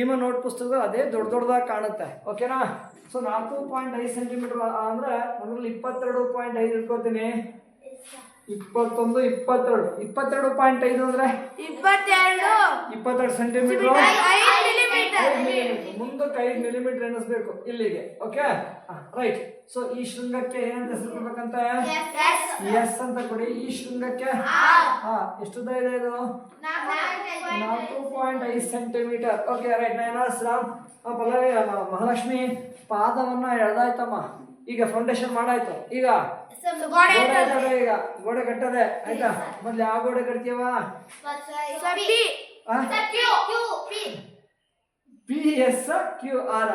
ನಿಮ್ಮ ನೋಟ್ ಪುಸ್ತಕ ಅದೇ ದೊಡ್ಡ ದೊಡ್ಡದಾಗಿ ಕಾಣುತ್ತೆ. ಓಕೆನಾ ಸೊ ನಾಲ್ಕು ಪಾಯಿಂಟ್ ಐದು ಸೆಂಟಿಮೀಟರ್ ಅಂದ್ರೆ ಅದರಲ್ಲಿ ಇಪ್ಪತ್ತೆರಡು ಪಾಯಿಂಟ್ ಐದು ಇಟ್ಕೋತೀನಿ. ಇಪ್ಪತ್ತೊಂದು ಇಪ್ಪತ್ತೆರಡು. ಇಪ್ಪತ್ತೆರಡು ಪಾಯಿಂಟ್ ಐದು ಅಂದ್ರೆ? ಇಪ್ಪತ್ತೆರಡು. ಇಪ್ಪತ್ತೆರಡು ಸೆಂಟಿಮೀಟರ್ ಮುಂದಕ್ಕೆ ಐದು ಮಿಲಿಮೀಟರ್ ಎಣಿಸ್ಬೇಕು. ಇಲ್ಲಿಗೆ ಓಕೆ ರೈಟ್ ಸೊ ಈ ಶೃಂಗಕ್ಕೆ ಏನಂತ ಹೆಸರು ಕೊಡ್ಬೇಕಂತ? ಎಸ್ ಅಂತ ಕೊಡಿ. ಈ ಶೃಂಗಕ್ಕೆ? ಎಷ್ಟು ಉದ್ದ ಇದೆ ಇದು? ನಾಲ್ಕು ಪಾಯಿಂಟ್ ಐದು ಸೆಂಟಿಮೀಟರ್ ಓಕೆ ರೈಟ್ ನೈನ್ ಶ್ರಾಮ್ ಪಲ್ಲವಿ ಮಹಾಲಕ್ಷ್ಮಿ ಪಾದವನ್ನ ಎಳ್ದಾಯ್ತಮ್ಮ. ಈಗ ಫೌಂಡೇಶನ್ ಮಾಡಾಯ್ತು. ಈಗ? ಈಗ. ಗೋಡೆ ಕಟ್ಟದೆ. ಆಯ್ತಾ? ಮೊದ್ಲು ಯಾವ ಗೋಡೆ ಕಟ್ತೀವ P S Q R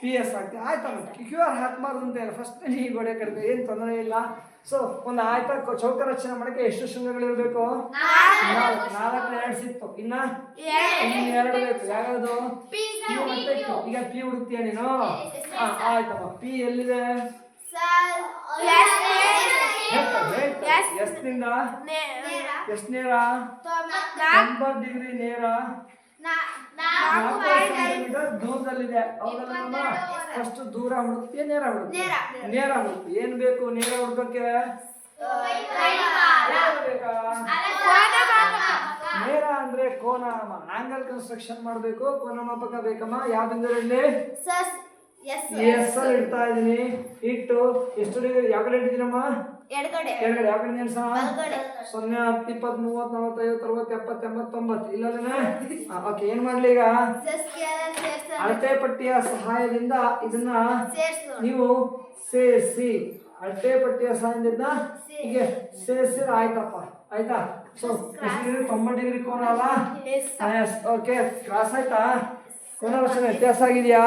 P S ಆಗ್ತದೆ ಆಯ್ತಮ್ಮ ಕ್ಯೂ ಆರ್ ಹಾಕ್ಬಾರ್ದು ಅಂತ ಫಸ್ಟ್ ಈ ಗೋಡೆ ಕಡಿಮೆ ಏನು ತೊಂದರೆ ಇಲ್ಲ. ಸೊ ಒಂದು ಆಯ್ತ? ಚೌಕ ರಚನೆ ಮಾಡಕ್ಕೆ ಎಷ್ಟು ಶೃಂಗಗಳಿರ್ಬೇಕು ನಾಲ್ಕು. ನಾಲ್ಕು. ಎರಡು ಸಿಕ್ತು ಇನ್ನ? ಎರಡು. ಬೇಕು. ಯಾವ್ದು ಪಿ ಮತ್ತೆ. ಈಗ ಪಿ ಹುಡುಕ್ತೀಯ ನೀನು? ಆಯ್ತಮ್ಮ ಪಿ ಎಲ್ಲಿದೆ? ಎಸ್ನಿಂದ? ಎಷ್ಟ್ ನೇರ? ತೊಂಬತ್ತು ಡಿಗ್ರಿ ನೇರ? ನಾಲ್ಕು ದೂರದಲ್ಲಿದೆ. ಹೌದಲ್ಲ ಫಸ್ಟ್ ದೂರ ಹುಡುಕ್ತೀಯ ನೇರ ಹುಡುಕ್ತೀಯ ನೇರ. ಹುಡುಕ್ತಿ. ಏನ್ ಬೇಕು? ನೇರ ಹುಡುಕಕ್ಕೆ? ನೇರ ಅಂದ್ರೆ ಕೋನ ಆಂಗಲ್ ಕನ್ಸ್ಟ್ರಕ್ಷನ್ ಮಾಡಬೇಕು. ಕೋನ ಮಾಪಕ ಬೇಕಮ್ಮ? ಯಾವ್ದಿಂದ ಬಿಂದುಗಳಲ್ಲಿ ಎಸ್ ಅಲ್ಲಿ ಇಡ್ತಾ ಇದೀನಿ ಇಟ್ಟು ಎಷ್ಟು ಡಿಗ್ರಿ ಯಾವ ಕಡೆ ಇಟ್ಟಿದ್ದೀನಮ್ಮ? ಎಡಗಡೆ. ಕೆಳಗಡೆ ಯಾವ ಕಡೆ ಎಣ್ಸೋಣ ಬಲಗಡೆ. ಸೊನ್ನೆ ಹತ್ತು ಇಪ್ಪತ್ತು ಮೂವತ್ತು ನಲವತ್ತು ಐವತ್ತು ಅರವತ್ತು ಎಪ್ಪತ್ತು ಎಂಬತ್ತು ತೊಂಬತ್ತು ಇಲ್ಲದೇನೆ ಓಕೆ ಏನ್ ಮಾಡ್ಲಿ ಈಗ? ಅಳತೆ ಪಟ್ಟಿಯ ಸಹಾಯದಿಂದ ಇದನ್ನ ನೀವು ಸೇರಿಸಿ. ಅಳತೆ ಪಟ್ಟಿಯ ಸಹಾಯದಿಂದ ಹೀಗೆ ಸೇರಿಸಿದ್ರೆ ಆಯ್ತಪ್ಪ. ಆಯ್ತಾ? ಸೊ ತೊಂಬತ್ತು ಡಿಗ್ರಿ ಕೋನ ಅಲ್ಲ? ಎಸ್ ಓಕೆ ಕ್ರಾಸ್ ಆಯ್ತಾ? ಕೋನ ವರ್ಷ ವ್ಯತ್ಯಾಸ ಆಗಿದೆಯಾ?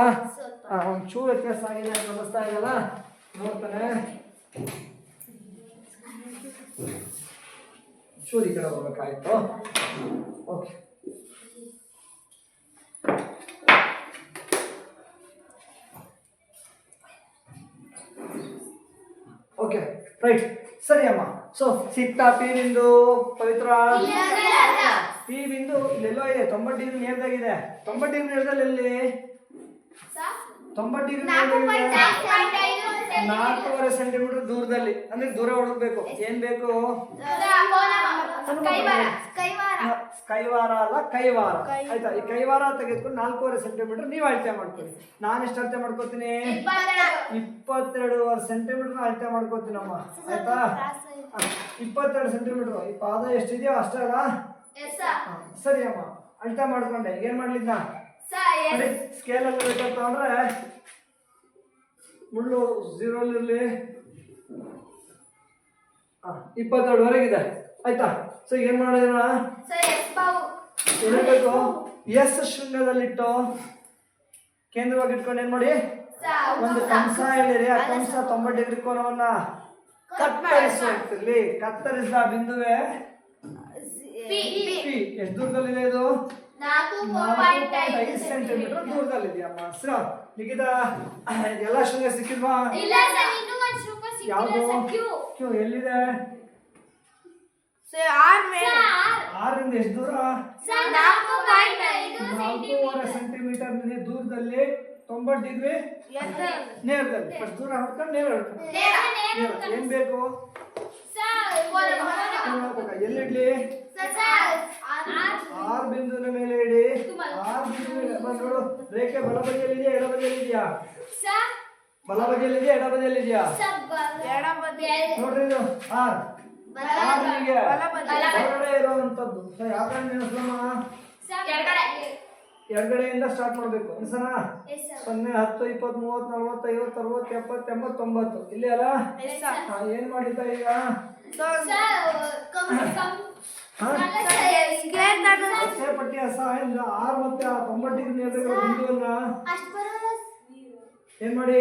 ಒಂಚೂರು ವ್ಯತ್ಯಾಸ ಆಗಿದೆ ಅಂತ ಅನ್ನಿಸ್ತಾ ಇದೆಯಲ್ಲ ನೋಡ್ತಾನೆ. ಚೂರು ಕಡೆ ಹೋಗ್ಬೇಕಾಯ್ತು. ಓಕೆ. Okay right. ಸರಿ ಅಮ್ಮ. ಸೊ ಸಿಕ್ತ ಪಿ ಬಿಂದು ಪವಿತ್ರ ಪಿ ಬಿಂದು ಇಲ್ಲೆಲ್ಲೋ ಇದೆ. ತೊಂಬತ್ತು ಡಿಗ್ರಿ ನೇರದಾಗಿದೆ ತೊಂಬತ್ತು ಡಿಗ್ರಿ ನೇರದಲ್ಲಿ ಎಲ್ಲಿ ತೊಂಬತ್ತು ಡಿಗ್ರಿ ನಾಲ್ಕೂವರೆ ಸೆಂಟಿಮೀಟರ್ ದೂರದಲ್ಲಿ. ಅಂದ್ರೆ ದೂರ ಹುಡುಕ್ಬೇಕು. ಏನ್ ಬೇಕು? ಕೈವಾರ. ಅಲ್ಲ ಕೈವಾರ. ಆಯ್ತಾ? ಈ ಕೈವಾರ ತೆಗೆದುಕೊಂಡು ನಾಲ್ಕೂವರೆ ಸೆಂಟಿಮೀಟರ್ ನೀವು ಅಳತೆ ಮಾಡ್ಕೊಳ್ಳಿ. ನಾನು ಎಷ್ಟು ಅಳತೆ ಮಾಡ್ಕೋತೀನಿ? ಇಪ್ಪತ್ತೆರಡುವರೆ ಸೆಂಟಿಮೀಟರ್ ಅಳತೆ ಮಾಡ್ಕೋತೀನಮ್ಮ. ಆಯ್ತಾ? ಇಪ್ಪತ್ತೆರಡು ಸೆಂಟಿಮೀಟರ್. ಈ ಪಾದ ಎಷ್ಟಿದೆಯೋ ಅಷ್ಟೇ ಅಲ್ಲ ಸರಿ. ಅಮ್ಮ ಅಳತೆ ಮಾಡ್ಕೊಂಡೆ. ಏನ್ ಮಾಡ್ಲಿದ್ದ? ಸ್ಕೇಲ್ ಅಲ್ಲಿ ಬೇಕಂತ ಅಂದ್ರೆ ಮುಳ್ಳು ಝೀರೋಲಿರಲಿ ಇಪ್ಪತ್ತೆರಡುವರೆಗಿದೆ ಆಯ್ತಾ? ಸೊ ಏನ್ ಏನಾಗಬೇಕು? ಎಸ್ ಶೃಂಗದಲ್ಲಿಟ್ಟು ಕೇಂದ್ರವಾಗಿ ಇಟ್ಕೊಂಡು ಏನ್ ಮಾಡಿ? ಒಂದು ಕಂಸ ಹೇಳಿರಿ. ಆ ಕಂಸ ತೊಂಬತ್ತು ಡಿಗ್ರಿ ಕೋನವನ್ನ ಕತ್ತರಿಸಿ ಕತ್ತರಿಸಿದ ಬಿಂದುವೆ ಎಷ್ಟು ದೂರದಲ್ಲಿದೆ ಇದು? ಐದು ಸೆಂಟಿಮೀಟರ್ ದೂರದಲ್ಲಿದೆಯಮ್ಮ. ಸರ ಲಿಖಿತ ಎಲ್ಲ ಶೂನ್ಯ ಸಿಕ್ಕಿಲ್ವಾ? ಯಾವುದು? ಕ್ಯೂ. ಎಲ್ಲಿದೆ? ಆರ್ ಮೇಲೆ. ಆರಿಂದ ಎಷ್ಟು ದೂರ? ನಾಲ್ಕೂವರೆ ಸೆಂಟಿಮೀಟರ್ ದೂರದಲ್ಲಿ ತೊಂಬತ್ತು ಡಿಗ್ರಿ? ನೇರದಲ್ಲಿ. ಫಸ್ಟ್ ದೂರ ಹೊಡ್ಕೊಂಡು ನೇರ ಹೊಡ್ಕೊಂಡು. ನೇರ. ಏನ್ ಬೇಕು? ಮಾಡ್ಬೇಕಾ? ಎಲ್ಲಿಡ್ಲಿ? ಆರ್ ಬಿಂದುವಿನ ಮೇಲೆ ಇಡಿ. ಆರ್ ಬಿಂದು ಬಂದ್ ನೋಡು. ರೇಖೆ ಬಲ ಬದಿಯಲ್ಲಿದೆಯಾ ಎಡ ಬದಿಯಲ್ಲಿದೆಯಾ ಬಲ ಬದಿಯಲ್ಲಿದೆಯಾ ಎಡ ಬದಿಯಲ್ಲಿದೆಯಾ ಎಡಬದಿ ನೋಡ್ರಿ ಇದು ಆರ್. ಹೊರಗಡೆ ಇರುವಂತದ್ದು ಸ್ಟಾರ್ಟ್ ಮಾಡ್ಬೇಕು. ಅನ್ಸನ? ಸೊನ್ನೆ, ಹತ್ತು ಇಪ್ಪತ್ತು ಮೂವತ್ತು ನಲ್ವತ್ತು ಐವತ್ತು ಅರವತ್ತು ಎಪ್ಪತ್ತು ಎಂಬತ್ತೊಂಬತ್ತು ಇಲ್ಲಿ ಅಲ್ಲ? ಏನ್ ಮಾಡಿದ್ದ ಈಗ? ಸಹಾಯದಿಂದ ಆರ್ ಮತ್ತೆ ಆ ಬಿಂದುವನ್ನ ಏನ್ ಮಾಡಿ?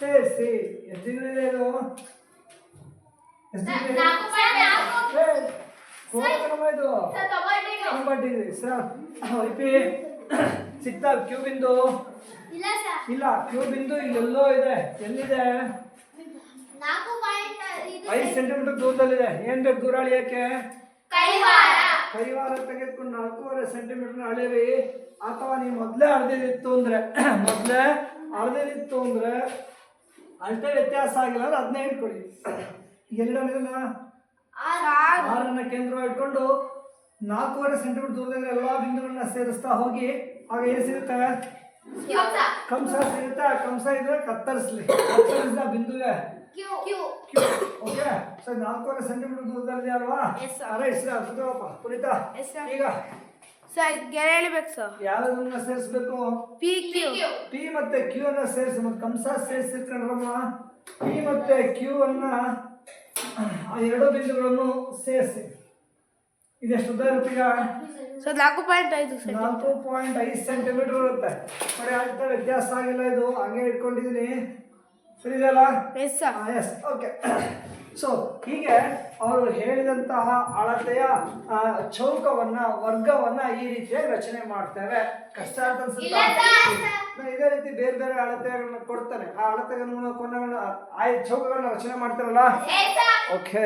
ಸೇರಿಸಿ ಎಷ್ಟು ಡಿಗ್ರಿ ಇದೆ ಇದು? ಕ್ಯೂ ಬಿಂದು ಇಲ್ಲ ಕ್ಯೂ ಬಿಂದು ಇಲ್ಲೆಲ್ಲೋ ಇದೆ. ಎಲ್ಲಿದೆ? ಐದು ಸೆಂಟಿಮೀಟರ್ ದೂರದಲ್ಲಿದೆ. ಏನ್ ಬೇಕು ದೂರ ಅಳಿಯಕ್ಕೆ ಕೈವಾರ. ತೆಗೆದುಕೊಂಡು ನಾಲ್ಕೂವರೆ ಸೆಂಟಿಮೀಟರ್ ಅಳಿರಿ. ಅಥವಾ ನೀವು ಮೊದಲೇ ಅರ್ಧದಿತ್ತು ಅಂದ್ರೆ ಮೊದಲೇ ಅರ್ಧದಿತ್ತು ಅಂದ್ರೆ ಅಳತೆ ವ್ಯತ್ಯಾಸ ಆಗಿಲ್ಲ ಅಂದ್ರೆ ಅದನ್ನೇ ಇಟ್ಕೊಳ್ಳಿ ಎರಡನೇದನ್ನ? ಆರನ್ನ ಕೇಂದ್ರ ಇಟ್ಕೊಂಡು ನಾಲ್ಕೂವರೆ ಸೆಂಟಿಮೀಟರ್ ದೂರದಲ್ಲಿ ಎಲ್ಲ ಬಿಂದುಗಳನ್ನ ಸೇರಿಸ್ತಾ ಹೋಗಿ. ಆಗ ಏನು ಸಿಗುತ್ತೆ? ಕಂಸ ಸಿಗುತ್ತೆ. ಆ ಕಂಸ ಇದ್ರೆ ಕತ್ತರಿಸ್ಲಿ. ಕತ್ತರಿಸಿದ ಬಿಂದುವೆ. ಓಕೆ ಸರ್ ನಾಲ್ಕೂವರೆ ಸೆಂಟಿಮೀಟರ್ ದೂರದಲ್ಲಿ ಅಲ್ವಾ? Yes, sir. Right sir Sudharappa Punitha Yes, sir. ಈಗ? ಸರ್ ಗೆರೆ ಎಳಿಬೇಕು ಸರ್ ಯಾರನ್ನ ಸೇರಿಸ್ಬೇಕು? ಪಿ ಕ್ಯೂ ಪಿ ಮತ್ತೆ ಕ್ಯೂ ಅನ್ನ ಸೇರಿಸಿ ಮತ್ತೆ ಕಂಸ ಸೇರಿಸಿರ್ಕೊಂಡ್ರಮ್ಮ ಪಿ ಮತ್ತೆ ಕ್ಯೂ ಅನ್ನ ಆ ಎರಡು ಬಿಂದುಗಳನ್ನು ಸೇರಿಸಿ. ಇದೆಷ್ಟು ಉದ್ದ ಇರುತ್ತೆ ಈಗ? ಸರ್ ನಾಲ್ಕು ಪಾಯಿಂಟ್ ಐದು ಸರ್ ನಾಲ್ಕು ಪಾಯಿಂಟ್ ಐದು ಸೆಂಟಿಮೀಟರ್ ಇರುತ್ತೆ. ನೋಡಿ ಆಗ್ತಾ ವ್ಯತ್ಯಾಸ ಆಗಿಲ್ಲ ಇದು. ಹಂಗೆ ಇಟ್ಕೊಂಡಿದ್ದೀನಿ. ಸರಿದಲ್ಲ yes sir yes okay so ಹೀಗೆ ಅವರು ಹೇಳಿದಂತಹ ಅಳತೆಯ ಚೌಕವನ್ನ ವರ್ಗವನ್ನ ಈ ರೀತಿಯಾಗಿ ರಚನೆ ಮಾಡ್ತೇವೆ ಕಷ್ಟ ಅಂತ ಅನ್ಸುತ್ತಾ? ನಾನು ಇದೇ ರೀತಿ ಬೇರೆ ಬೇರೆ ಅಳತೆಗಳನ್ನ ಕೊಡ್ತಾನೆ ಆ ಅಳತೆಗಳ ಕೋನಗಳನ್ನ ಆ ಚೌಕಗಳನ್ನ ರಚನೆ ಮಾಡ್ತಾರಲ್ಲ ಓಕೆ